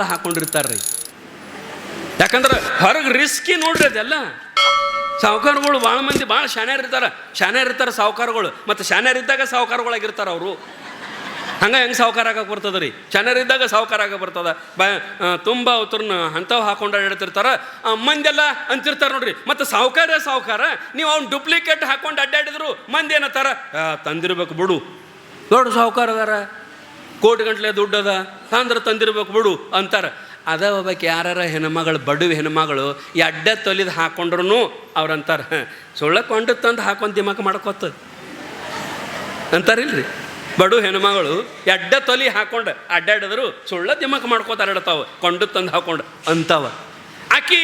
ಹಾಕೊಂಡಿರ್ತಾರ್ರಿ. ಯಾಕಂದ್ರೆ ಹೊರಗೆ ರಿಸ್ಕಿ ನೋಡ್ರಿ ಅದೆಲ್ಲ. ಸಾಹುಕಾರಗಳು ಭಾಳ ಮಂದಿ ಭಾಳ ಶಾನ್ಯಾರ ಇರ್ತಾರೆ. ಶಾನ್ಯಾರ ಇರ್ತಾರೆ ಸಾಹುಕಾರಗಳು ಮತ್ತು ಶಾನ್ಯಾರ ಇದ್ದಾಗ ಸಾಹುಕಾರಗಳಾಗಿರ್ತಾರೆ ಅವರು. ಹಂಗೆ ಹೆಂಗೆ ಸಾಹುಕಾರ ಆಗಕ್ಕೆ ಬರ್ತದೆ ರೀ ಶಾನ್ಯಾರ ಇದ್ದಾಗ ಸಾಹುಕಾರ ಆಗಕ್ಕೆ ಬರ್ತದ. ಬ ತುಂಬ ಅವ್ರನ್ನ ಅಂಥವು ಹಾಕೊಂಡು ಅಡ್ಡಾಡ್ತಿರ್ತಾರೆ ಮಂದಿ ಮಂದೆಲ್ಲ ಅಂತಿರ್ತಾರೆ ನೋಡ್ರಿ. ಮತ್ತು ಸಾಹುಕಾರ ಸಾಹುಕಾರ ನೀವು ಅವ್ನು ಡುಪ್ಲಿಕೇಟ್ ಹಾಕೊಂಡು ಅಡ್ಡಾಡಿದ್ರು ಮಂದಿ ಏನತ್ತಾರ? "ಆ, ತಂದಿರ್ಬೇಕು ಬಿಡು. ದೊಡ್ಡ ಸಾಹುಕಾರ ಅದಾರ. ಕೋಟಿ ಗಂಟ್ಲೆ ದುಡ್ಡದ ತಂದ್ರೆ ತಂದಿರ್ಬೇಕು ಬಿಡು ಅಂತಾರೆ. ಅದ ಒಬ್ಬಕ್ಕೆ ಯಾರ ಹೆಣ್ಮಗಳು ಬಡವಿ ಹೆಣ್ಮಗಳು, ಈ ಅಡ್ಡ ತೊಲಿದು ಹಾಕೊಂಡ್ರು ಅವ್ರಂತಾರೆ. ಸುಳ್ಳ ಕೊಂಡು ತಂದು ಹಾಕೊಂಡು ದಿಮಾಕ ಮಾಡ್ಕೊತ. ಅಂತಾರಿಲ್ರಿ? ಬಡು ಹೆಣ್ಮಗಳು ಎಡ್ಡ ತೊಲಿ ಹಾಕೊಂಡು ಅಡ್ಡಾಡಿದ್ರು ಸುಳ್ಳ ದಿಮಾಕ ಮಾಡ್ಕೊತಾರೆ ಕೊಂಡು ತಂದು ಹಾಕೊಂಡು ಅಂತಾವ. ಆಕಿ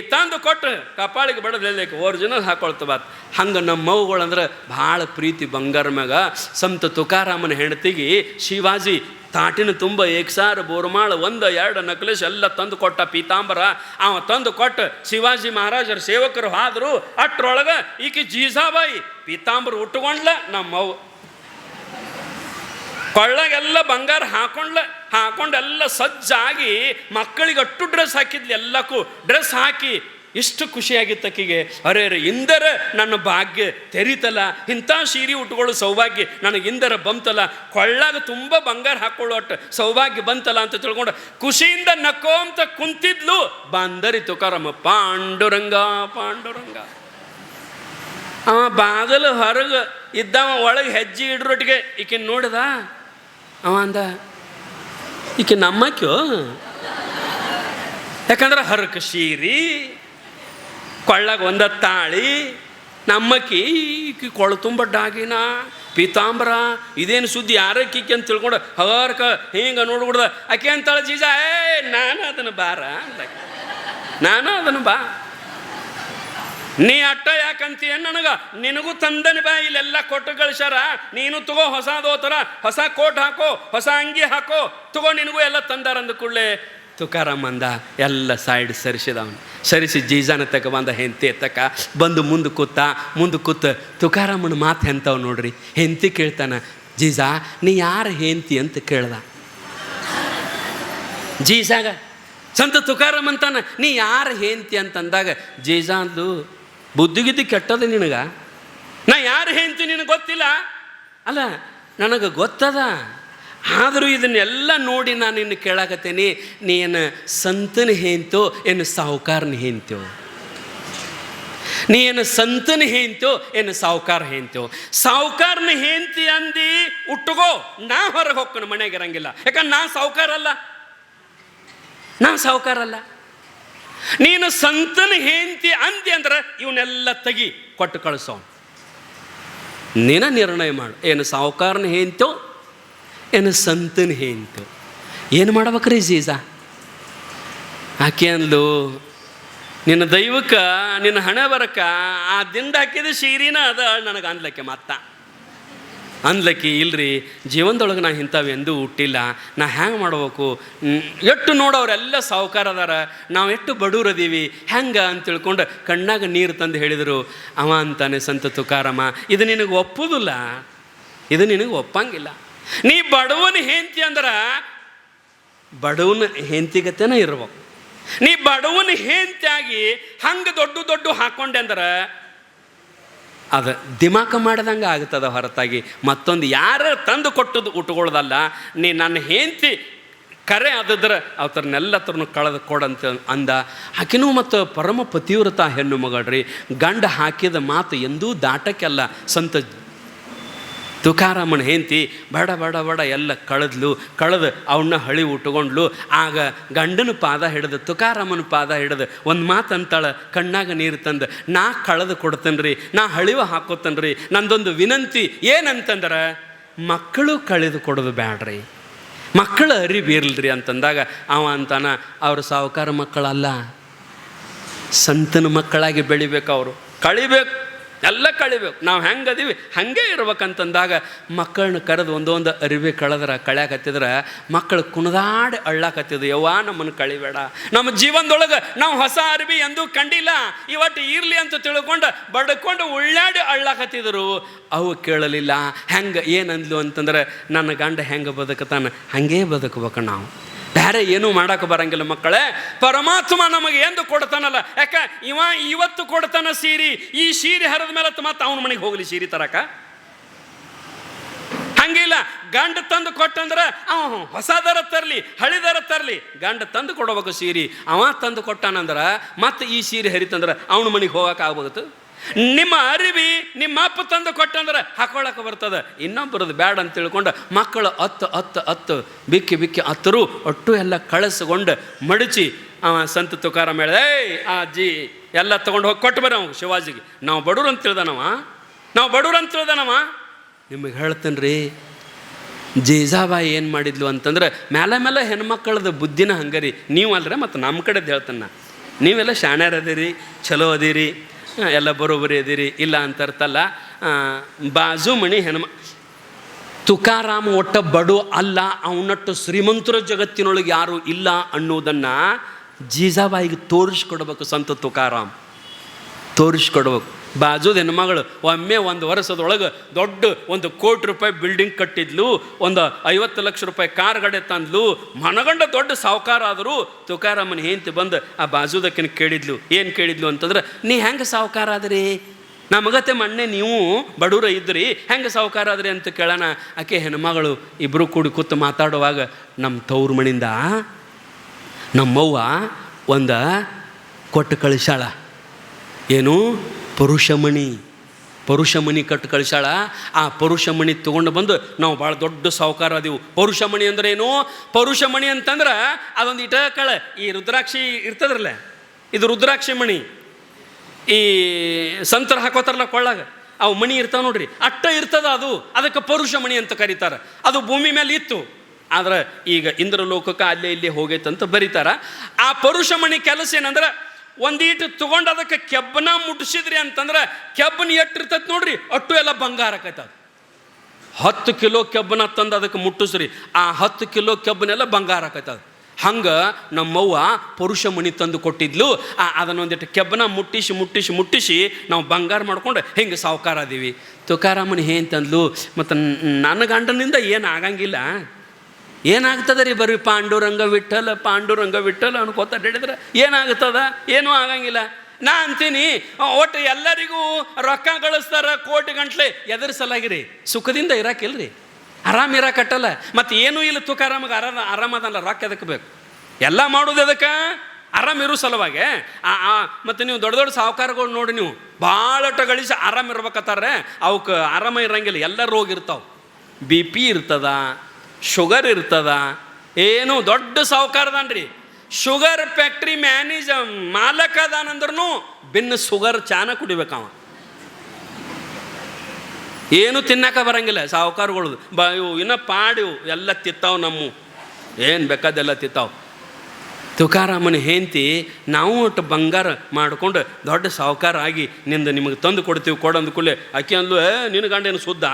ತಂದು ಕೊಟ್ಟು ಕಪಾಳಿಗೆ ಬಡದಕ್ಕೆ ಒರಿಜಿನಲ್ ಹಾಕೊಳ್ತ ಬಾತ್. ಹಂಗೆ ನಮ್ಮ ಅಂದ್ರೆ ಭಾಳ ಪ್ರೀತಿ ಬಂಗಾರ ಮ್ಯಾಗ. ಸಂತ ತುಕಾರಾಮನ ಹೆಂಡತಿಗೆ ಶಿವಾಜಿ ತಾಟಿನ ತುಂಬ ಏಕ್ಸಾರ ಬೋರ್ಮಾಳ ಒಂದು, ಎರಡು ನಕ್ಲೇಸ್ ಎಲ್ಲ ತಂದು ಕೊಟ್ಟ ಪೀತಾಂಬರ. ಅವ ತಂದು ಕೊಟ್ಟು ಶಿವಾಜಿ ಮಹಾರಾಜರ ಸೇವಕರು ಹಾದ್ರು ಅಟ್ರೊಳಗೆ ಈಕೆ ಜೀಸಾಬಾಯಿ ಪೀತಾಂಬರ ಉಟ್ಕೊಂಡ್ಲ ನಮ್ಮ ಅವ್ವ. ಕೊಳ್ಳಾಗೆಲ್ಲ ಬಂಗಾರ ಹಾಕೊಂಡ್ಲ, ಹಾಕೊಂಡೆಲ್ಲ ಸಜ್ಜಾಗಿ ಮಕ್ಕಳಿಗೆ ಅಟ್ಟು ಡ್ರೆಸ್ ಹಾಕಿದ್ಲು ಎಲ್ಲಕ್ಕೂ. ಡ್ರೆಸ್ ಹಾಕಿ ಇಷ್ಟು ಖುಷಿಯಾಗಿತ್ತು ಆಕಿಗೆ ಅರೆ ಅರೆ, ಇಂದರ ನನ್ನ ಭಾಗ್ಯ ತೆರೀತಲ್ಲ, ಇಂಥ ಸೀರೆ ಉಟ್ಕೊಳ್ಳೋ ಸೌಭಾಗ್ಯ ನನಗೆ ಇಂದರ ಬಂತಲ್ಲ. ಕೊಳ್ಳಾಗ ತುಂಬ ಬಂಗಾರ ಒಟ್ಟು ಸೌಭಾಗ್ಯ ಬಂತಲ್ಲ ಅಂತ ತಿಳ್ಕೊಂಡು ಖುಷಿಯಿಂದ ನಕ್ಕೋ ಅಂತ ಕುಂತಿದ್ಲು. ಬಂದರಿ ತುಕಾರಮ್ಮ, ಪಾಂಡುರಂಗ ಪಾಂಡುರಂಗ. ಆ ಬಾಗಲು ಹೊರಗೆ ಇದ್ದವ ಒಳಗೆ ಹೆಜ್ಜೆ ಇಡ್ರೊಟ್ಟಿಗೆ ಈಕೆ ನೋಡ್ದ? ಅವ ಅಂದ, ಈಕೆ ನಮ್ಮಕ್ಯೋ ಯಾಕಂದ್ರೆ ಹರಕ ಶೀರಿ, ಕೊಳ್ಳಾಗ ಒಂದ ತಾಳಿ, ನಮ್ಮಕ್ಕಿ ಈಕಿ ಕೊಳ ತುಂಬ ಡಾಗಿನ. ಪೀತಾಂಬರ, ಇದೇನು ಸುದ್ದಿ ಯಾರಕ್ಕಿಕ್ಕೆ ಅಂತ ತಿಳ್ಕೊಂಡು, ಹರ್ಕ ಹಿಂಗೆ ನೋಡ್ಬಿಡ್ದ. ಆಕೆ ಅಂತಾಳ ಜೀಜಾ ಏ ನಾನು ಅದನ್ನು ಬಾರ ಅಂತ ನಾನು ಅದನ್ನು ಬಾ. ನೀ ಅಟ್ಟ ಯಾಕಂತೀಯ ನನಗ? ನಿನಗೂ ತಂದನ ಬಾ ಇಲ್ಲೆಲ್ಲ ಕೊಟ್ಟು ಕಳ್ಸ್ಯಾರ. ನೀನು ತಗೋ ಹೊಸದೋತರ ಹೊಸ ಕೋಟ್ ಹಾಕೋ, ಹೊಸ ಅಂಗಿ ಹಾಕೋ, ತಗೋ ನಿನಗೂ ಎಲ್ಲ ತಂದಾರ ಅಂದ ಕೂಡಲೇ ತುಕಾರಾಮ್ ಅಂದ, ಎಲ್ಲ ಸೈಡ್ ಸರಿಸಿದ ಅವನು ಸರಿಸಿ ಜೀಜಾನ ತಕ ಬಂದ ಹೆಂತಿ ಎತ್ತಕ, ಬಂದು ಮುಂದೆ ಕೂತ ಮುಂದೆ ಕೂತ ತುಕಾರಾಮನ ಮಾತು ಎಂತವ್ ನೋಡ್ರಿ. ಹೆಂತಿ ಕೇಳ್ತಾನ, ಜೀಜಾ, ನೀ ಯಾರು ಹೆಂತಿ ಅಂತ ಕೇಳ್ದ. ಜೀಜಾಗ, ಸಂತ ತುಕಾರಾಮ್ ಅಂತಾನ, ನೀ ಯಾರು ಹೆಂತಿ ಅಂತಂದಾಗ ಜೀಜಾ ಅಂದು ಬುದ್ಧಿಗಿದ್ದಿ ಕೆಟ್ಟದ ನಿನಗ? ನಾ ಯಾರು ಹೆಂಡ್ತಿ ನಿನಗೆ ಗೊತ್ತಿಲ್ಲ? ಅಲ್ಲ, ನನಗೆ ಗೊತ್ತದ. ಆದರೂ ಇದನ್ನೆಲ್ಲ ನೋಡಿ ನಾನು ನಿನ್ನ ಕೇಳಾಕತ್ತೇನೆ ನೀನು ಸಂತನ ಹೇಂತೋ ಏನು ಸಾಹುಕಾರನ ಹೇಂತೋ ನೀನು ಸಂತನ ಹೇಂತೋ ಏನು ಸಾಹುಕಾರ ಹೇಂತೋ ಸಾಹುಕಾರನ ಹೇಂತಿ ಅಂದಿ ಉಟ್ಟುಗೋ ನಾ ಹೊರಗೆ ಹೋಗ್ಕೊಂಡು ಮನೆಗೆ ಇರಂಗಿಲ್ಲ. ಯಾಕಂದ್ರೆ ನಾ ಸಾಹುಕಾರ ಅಲ್ಲ. ನಾ ಸಾಹುಕಾರ ಅಲ್ಲ. ನೀನು ಸಂತನ ಹೇಂತಿ ಅಂತಿ ಅಂದ್ರೆ ಇವನ್ನೆಲ್ಲ ತೆಗಿ ಕೊಟ್ಟು ಕಳಿಸೋ ನೀನ ನಿರ್ಣಯ ಮಾಡು. ಏನು ಸಾಹುಕಾರನ ಹೇಂತೋ ಏನು ಸಂತನ ಹೇಂತೋ ಏನು ಮಾಡ್ಬೇಕ್ರಿ ಜೀಜಾ? ಆಕೆ ಅಂದ್ಲು, ನಿನ್ನ ದೈವಕ್ಕೆ, ನಿನ್ನ ಹಣೆ ಬರಕ, ಆ ದಿಂದ ಹಾಕಿದ ಶೀರಿನ ಅದ, ನನಗೆ ಅನ್ಲಕ್ಕೆ ಮತ್ತ ಅನ್ಲಕ್ಕಿ ಇಲ್ರಿ, ಜೀವನದೊಳಗೆ ನಾ ಇಂಥವು ಹುಟ್ಟಿಲ್ಲ. ನಾ ಹ್ಯಾಂಗೆ ಮಾಡ್ಬೇಕು? ಎಷ್ಟು ನೋಡೋರೆಲ್ಲ ಸಾವುಕಾರ ಅದಾರ. ನಾವು ಎಷ್ಟು ಬಡೂರದೀವಿ ಹೆಂಗೆ ಅಂತ ತಿಳ್ಕೊಂಡು ಕಣ್ಣಾಗ ನೀರು ತಂದು ಹೇಳಿದರು, ಅವ ಅಂತಾನೆ ಸಂತ ತುಕಾರಮ್ಮ, ಇದು ನಿನಗೆ ಒಪ್ಪುದಿಲ್ಲ. ಇದು ನಿನಗೆ ಒಪ್ಪಂಗಿಲ್ಲ. ನೀ ಬಡವನ ಹೆಂತಿ ಅಂದ್ರೆ ಬಡವನ ಹೆಂಡ್ತಿಗತೆನ ಇರ್ಬೇಕು. ನೀ ಬಡವನ ಹೆಂತಿಯಾಗಿ ಹಂಗೆ ದೊಡ್ಡ ದೊಡ್ಡ ಹಾಕೊಂಡೆ ಅಂದ್ರೆ ಅದು ದಿಮಾಕ ಮಾಡ್ದಂಗೆ ಆಗ್ತದ ಹೊರತಾಗಿ ಮತ್ತೊಂದು ಯಾರು ತಂದು ಕೊಟ್ಟದ್ದು ಉಟ್ಕೊಳ್ಳೋದಲ್ಲ, ನೀ ನನ್ನ ಹೆಂಡತಿ ಕರೆ ಆದದ್ರ ಅವತರನ್ನೆಲ್ಲ ತರನು ಕಳೆದು ಕೊಡಂತ ಅಂದ. ಆಕಿನೂ ಮತ್ತು ಪರಮ ಪತಿವ್ರತ ಹೆಣ್ಣು ಮಗಳ್ರಿ, ಗಂಡ ಹಾಕಿದ ಮಾತು ಎಂದೂ ದಾಟಕ್ಕೆಲ್ಲ ಸಂತ ತುಕಾರಾಮನ ಹೆಂಡತಿ ಬಡ ಬಡ ಬಡ ಎಲ್ಲ ಕಳೆದ್ಲು, ಕಳೆದು ಅವನ್ನ ಹಳಿ ಉಟ್ಕೊಂಡ್ಲು. ಆಗ ಗಂಡನ ಪಾದ ಹಿಡಿದು ತುಕಾರಾಮನ ಪಾದ ಹಿಡಿದು ಒಂದು ಮಾತು ಅಂತಾಳೆ ಕಣ್ಣಾಗ ನೀರು ತಂದು, ನಾ ಕಳೆದು ಕೊಡ್ತೇನ್ರಿ, ನಾ ಹಳಿವ ಹಾಕೋತನ್ರಿ, ನಂದೊಂದು ವಿನಂತಿ ಏನಂತಂದ್ರೆ, ಮಕ್ಕಳು ಕಳೆದು ಕೊಡೋದು ಬ್ಯಾಡ್ರಿ. ಮಕ್ಕಳು ಅರಿಬೀರ್ಲ್ರಿ ಅಂತಂದಾಗ ಅವ ಅಂತಾನ, ಅವರು ಸಾವುಕಾರ ಮಕ್ಕಳಲ್ಲ, ಸಂತನ ಮಕ್ಕಳಾಗಿ ಬೆಳಿಬೇಕು ಅವರು, ಕಳಿಬೇಕು. ಎಲ್ಲ ಕಳಿಬೇಕು. ನಾವು ಹೆಂಗೆ ಅದೀವಿ? ಹಾಗೆ ಇರ್ಬೇಕಂತಂದಾಗ ಮಕ್ಕಳನ್ನ ಕರೆದು ಒಂದೊಂದು ಅರಿವಿ ಕಳೆದ್ರೆ, ಕಳ್ಯಾಕತ್ತಿದ್ರೆ, ಮಕ್ಕಳು ಕುಣದಾಡಿ ಅಳ್ಳಾಕತ್ತಿದ್ರು. ಯವ್ವ ನಮ್ಮನ್ನು ಕಳಿಬೇಡ. ನಮ್ಮ ಜೀವನದೊಳಗೆ ನಾವು ಹೊಸ ಅರಿವಿ ಎಂದೂ ಕಂಡಿಲ್ಲ. ಇವತ್ತು ಇರಲಿ ಅಂತ ತಿಳ್ಕೊಂಡು ಬಡ್ಕೊಂಡು ಉಳ್ಳಾಡಿ ಅಳ್ಳಾಕತ್ತಿದ್ರು. ಅವು ಕೇಳಲಿಲ್ಲ. ಹೆಂಗೆ ಏನಂದ್ಲು ಅಂತಂದ್ರೆ, ನನ್ನ ಗಂಡ ಹೆಂಗೆ ಬದುಕತಾನೆ? ಹಾಗೇ ಬದುಕಬೇಕು ನಾವು. ಬೇರೆ ಏನೂ ಮಾಡಕ್ಕೆ ಬರಂಗಿಲ್ಲ ಮಕ್ಕಳೇ. ಪರಮಾತ್ಮ ನಮಗೆ ಎಂದು ಕೊಡ್ತಾನಲ್ಲ. ಯಾಕ? ಇವ ಇವತ್ತು ಕೊಡ್ತಾನ ಸೀರಿ, ಈ ಸೀರೆ ಹರಿದ ಮೇಲೆ ಮತ್ತೆ ಅವನ ಮನೆಗೆ ಹೋಗಲಿ ಸೀರೆ ತರಕ. ಹಂಗಿಲ್ಲ. ಗಂಡ ತಂದು ಕೊಟ್ಟಂದ್ರೆ ಅವ ಹೊಸದರ ತರಲಿ, ಹಳಿದರ ತರಲಿ. ಗಂಡ ತಂದು ಕೊಡಬೇಕು ಸೀರೆ. ಅವ ತಂದು ಕೊಟ್ಟಾನಂದ್ರೆ ಮತ್ತೆ ಈ ಸೀರೆ ಹರಿತಂದ್ರೆ ಅವನ ಮನೆಗೆ ಹೋಗಕ್ಕೆ ಆಗ್ಬೋದು ನಿಮ್ಮ ಅರಿವಿ ನಿಮ್ಮ ಅಪ್ಪ ತಂದು ಕೊಟ್ಟಂದ್ರೆ ಹಾಕೊಳಕ್ಕೆ ಬರ್ತದೆ. ಇನ್ನೊಬ್ಬರದ್ದು ಬ್ಯಾಡ ಅಂತ ತಿಳ್ಕೊಂಡು ಮಕ್ಕಳು ಅತ್ತು ಅತ್ತು ಅತ್ತು, ಬಿಕ್ಕಿ ಬಿಕ್ಕಿ ಅತ್ತರು, ಒಟ್ಟು ಎಲ್ಲ ಕಳಿಸ್ಕೊಂಡು ಮಡಚಿ ಅವ ಸಂತ ತುಕಾರ ಮೇಳ ಏಯ್ ಆ ಅಜ್ಜಿ ಎಲ್ಲ ತೊಗೊಂಡು ಹೋಗಿ, ಕೊಟ್ಟು ಬರ ಶಿವಾಜಿಗೆ. ನಾವು ಬಡವ್ರು ಅಂತ ತಿಳ್ದನವ? ನಾವು ಬಡವ್ರು ಅಂತ ತಿಳ್ದನವ? ನಿಮಗೆ ಹೇಳ್ತೇನೆ ರೀ ಜೇಜಾಬಾಯಿ ಏನು ಮಾಡಿದ್ಲು ಅಂತಂದ್ರೆ ಮೇಲೆ ಮೇಲೆ ಹೆಣ್ಮಕ್ಕಳದ ಬುದ್ಧಿನ ಹಂಗರಿ, ನೀವು ಅಲ್ರೆ ಮತ್ತು ನಮ್ಮ ಕಡೆದು ಹೇಳ್ತೇನೆ ನೀವೆಲ್ಲ ಶಾಣ್ಯಾರದಿರಿ ಚಲೋ ಅದೀರಿ. ಎಲ್ಲ ಬರೋಬ್ಬರಿ ಇದ್ದೀರಿ ಇಲ್ಲ ಅಂತ ಅರ್ಥಲ್ಲ. ಅಲ್ಲ ಬಾಜು ಮಣಿ ಹೆಣ್ಮ ತುಕಾರಾಮ್ ಒಟ್ಟ ಬಡು ಅಲ್ಲ, ಅವನಟ್ಟು ಶ್ರೀಮಂತರ ಜಗತ್ತಿನೊಳಗೆ ಯಾರು ಇಲ್ಲ ಅನ್ನೋದನ್ನು ಜೀಜಾಬಾಯಿಗೆ ತೋರಿಸ್ಕೊಡ್ಬೇಕು ಸಂತ ತುಕಾರಾಮ್. ತೋರಿಸ್ಕೊಡ್ಬೇಕು. ಬಾಜುದ ಹೆಣ್ಮಗಳು, ಒಮ್ಮೆ ಒಂದು ವರ್ಷದೊಳಗೆ ದೊಡ್ಡ ಒಂದು ಕೋಟಿ ರೂಪಾಯಿ ಬಿಲ್ಡಿಂಗ್ ಕಟ್ಟಿದ್ಲು, ಒಂದು ಐವತ್ತು ಲಕ್ಷ ರೂಪಾಯಿ ಕಾರ್ ಗಡೆ ತಂದ್ಲು, ಮನಗಂಡ ದೊಡ್ಡ ಸಾವುಕಾರ ಆದರೂ ತುಕಾರಾಮನ ಹೆಂಡತಿ ಬಂದು ಆ ಬಾಜುದಕ್ಕಿನ ಕೇಳಿದ್ಲು? ಏನು ಕೇಳಿದ್ಲು ಅಂತಂದ್ರೆ, ನೀ ಹೆಂಗೆ ಸಾವುಕಾರ ಆದ್ರಿ? ನಮಗತ್ತೆ ಮೊನ್ನೆ ನೀವು ಬಡೂರ ಇದ್ರಿ, ಹೆಂಗೆ ಸಾವುಕಾರ ಆದ್ರಿ ಅಂತ ಕೇಳೋಣ? ಆಕೆ ಹೆಣ್ಮಗಳು ಇಬ್ಬರು ಕೂಡಿ ಕೂತು ಮಾತಾಡುವಾಗ ನಮ್ಮ ತವ್ರ ಮಣಿಂದ ನಮ್ಮವ್ವ ಒಂದು ಕೊಟ್ಟು ಕಳಿಸಾಳ. ಏನು? ಪರುಷಮಣಿ. ಪರುಷಮಣಿ ಕಟ್ಟು ಕಳಿಸಾಳ ಆ ಪರುಷಮಣಿ ತೊಗೊಂಡು ಬಂದು ನಾವು ಭಾಳ ದೊಡ್ಡ ಸಾವುಕಾರ ಅದೀವು. ಪರುಷಮಣಿ ಅಂದ್ರೆ ಏನು ಪರುಷಮಣಿ ಅಂತಂದ್ರೆ ಅದೊಂದು ಇಟ ಕಳೆ. ಈ ರುದ್ರಾಕ್ಷಿ ಇರ್ತದ್ರಲ್ಲ? ಇದು ರುದ್ರಾಕ್ಷಿ ಮಣಿ. ಈ ಸಂತರ ಹಾಕೋತಾರಲ್ಲ ಕೊಳ್ಳಾಗ? ಅವು ಮಣಿ ಇರ್ತಾವ ನೋಡ್ರಿ. ಅಟ್ಟ ಇರ್ತದ ಅದು. ಅದಕ್ಕೆ ಪರುಷಮಣಿ ಅಂತ ಕರೀತಾರೆ. ಅದು ಭೂಮಿ ಮೇಲೆ ಇತ್ತು. ಆದ್ರೆ ಈಗ ಇಂದ್ರ ಲೋಕಕ್ಕೆ ಅಲ್ಲೇ ಇಲ್ಲಿ ಹೋಗೈತಂತ ಬರೀತಾರ. ಆ ಪರುಷಮಣಿ ಕೆಲಸ ಏನಂದ್ರೆ ಒಂದೀಟು ತಗೊಂಡು ಅದಕ್ಕೆ ಕೆಬ್ಬನ ಮುಟ್ಟಿಸಿದ್ರಿ ಅಂತಂದ್ರೆ ಕೆಬ್ಬನ ಎಟ್ಟಿರ್ತೈತೆ ನೋಡ್ರಿ, ಅಟ್ಟು ಎಲ್ಲ ಬಂಗಾರ ಆಕೈತೆ ಅದು. ಹತ್ತು ಕಿಲೋ ಕೆಬ್ಬನ ತಂದು ಅದಕ್ಕೆ ಮುಟ್ಟಿಸ್ರಿ, ಆ ಹತ್ತು ಕಿಲೋ ಕೆಬ್ಬನೆಲ್ಲ ಬಂಗಾರ ಆಕೈತೆ ಅದು. ಹಂಗೆ ನಮ್ಮವ್ವ ಪುರುಷ ಮಣಿ ತಂದು ಕೊಟ್ಟಿದ್ಲು, ಆ ಅದನ್ನೊಂದಿಟ್ಟು ಕೆಬ್ಬನ ಮುಟ್ಟಿಸಿ ಮುಟ್ಟಿಸಿ ಮುಟ್ಟಿಸಿ ನಾವು ಬಂಗಾರ ಮಾಡ್ಕೊಂಡು ಹಿಂಗೆ ಸಾವುಕಾರ ಅದೀವಿ ತುಕಾರಾಮನ ಏನ್ ತಂದ್ಲು ಮತ್ತು ನನ್ನ ಗಂಡನಿಂದ ಏನು ಆಗಂಗಿಲ್ಲ. ಏನಾಗ್ತದ ರೀ ಬರೀ ಪಾಂಡುರಂಗ ವಿಠಲ ಪಾಂಡುರಂಗ ವಿಠಲ ಅನ್ಕೋತ ಹೇಳಿದ್ರೆ ಏನಾಗ್ತದ? ಏನೂ ಆಗಂಗಿಲ್ಲ. ನಾ ಅಂತೀನಿ, ಒಟ್ಟು ಎಲ್ಲರಿಗೂ ರೊಕ್ಕ ಕಳಿಸ್ತಾರ ಕೋಟಿ ಗಂಟ್ಲೆ. ಎದ್ರ ಸಲಾಗಿರಿ ಸುಖದಿಂದ ಇರಾಕಿಲ್ರಿ. ಆರಾಮ ಇರಾಕಟ್ಟಲ್ಲ ಮತ್ತು ಏನೂ ಇಲ್ಲ ತುಕಾರಾಮಗೆ ಆರಾಮ, ಆರಾಮದಲ್ಲ, ರೊಕ್ಕ ಎದಕ್ಕೆ ಬೇಕು? ಎಲ್ಲ ಮಾಡೋದು ಎದಕ್ಕೆ? ಆರಾಮ್ ಇರೋ ಸಲುವಾಗೆ. ಮತ್ತು ನೀವು ದೊಡ್ಡ ದೊಡ್ಡ ಸಾಹುಕಾರಗಳು ನೋಡಿ ನೀವು ಭಾಳಟ ಗಳಿಸಿ ಆರಾಮ ಇರ್ಬೇಕತ್ತಾರೆ ಅವಕ್ಕೆ ಆರಾಮ ಇರಂಗಿಲ್ಲ, ಎಲ್ಲ ರೋಗ ಇರ್ತಾವೆ. ಬಿ ಪಿ ಇರ್ತದ. ಶುಗರ್ ಇರ್ತದ. ಏನು ದೊಡ್ಡ ಸಾವುಕಾರದಾನ್ರಿ. ಶುಗರ್ ಫ್ಯಾಕ್ಟ್ರಿ ಮ್ಯಾನೇಜ್ ಮಾಲಕ ಅದಾನಂದ್ರೂ ಬಿನ್ನು ಶುಗರ್ ಚಾನ ಕುಡಿಬೇಕವ ಏನು ತಿನ್ನಕ ಬರಂಗಿಲ್ಲ ಸಾವುಕಾರಗಳದು. ಬ, ಇವು ಇನ್ನು ಪಾಡಿವು ಎಲ್ಲ ತಿತ್ತಾವು ನಮ್ಮ. ಏನು ಬೇಕಾದೆಲ್ಲ ತಿತ್ತಾವು. ತುಕಾರಾಮನ ಹೆಂತಿ ನಾವು ಒಟ್ಟು ಬಂಗಾರ ಮಾಡ್ಕೊಂಡು ದೊಡ್ಡ ಸಾವುಕಾರ ಆಗಿ ನಿಂದ ನಿಮಗೆ ತಂದು ಕೊಡ್ತೀವಿ ಕೊಡಂದ ಕೂಡಲೇ. ಅಕ್ಕಿ ಅಂದ್ಲು ನಿನ್ನ ಗಂಡೇನು ಸುದ್ದ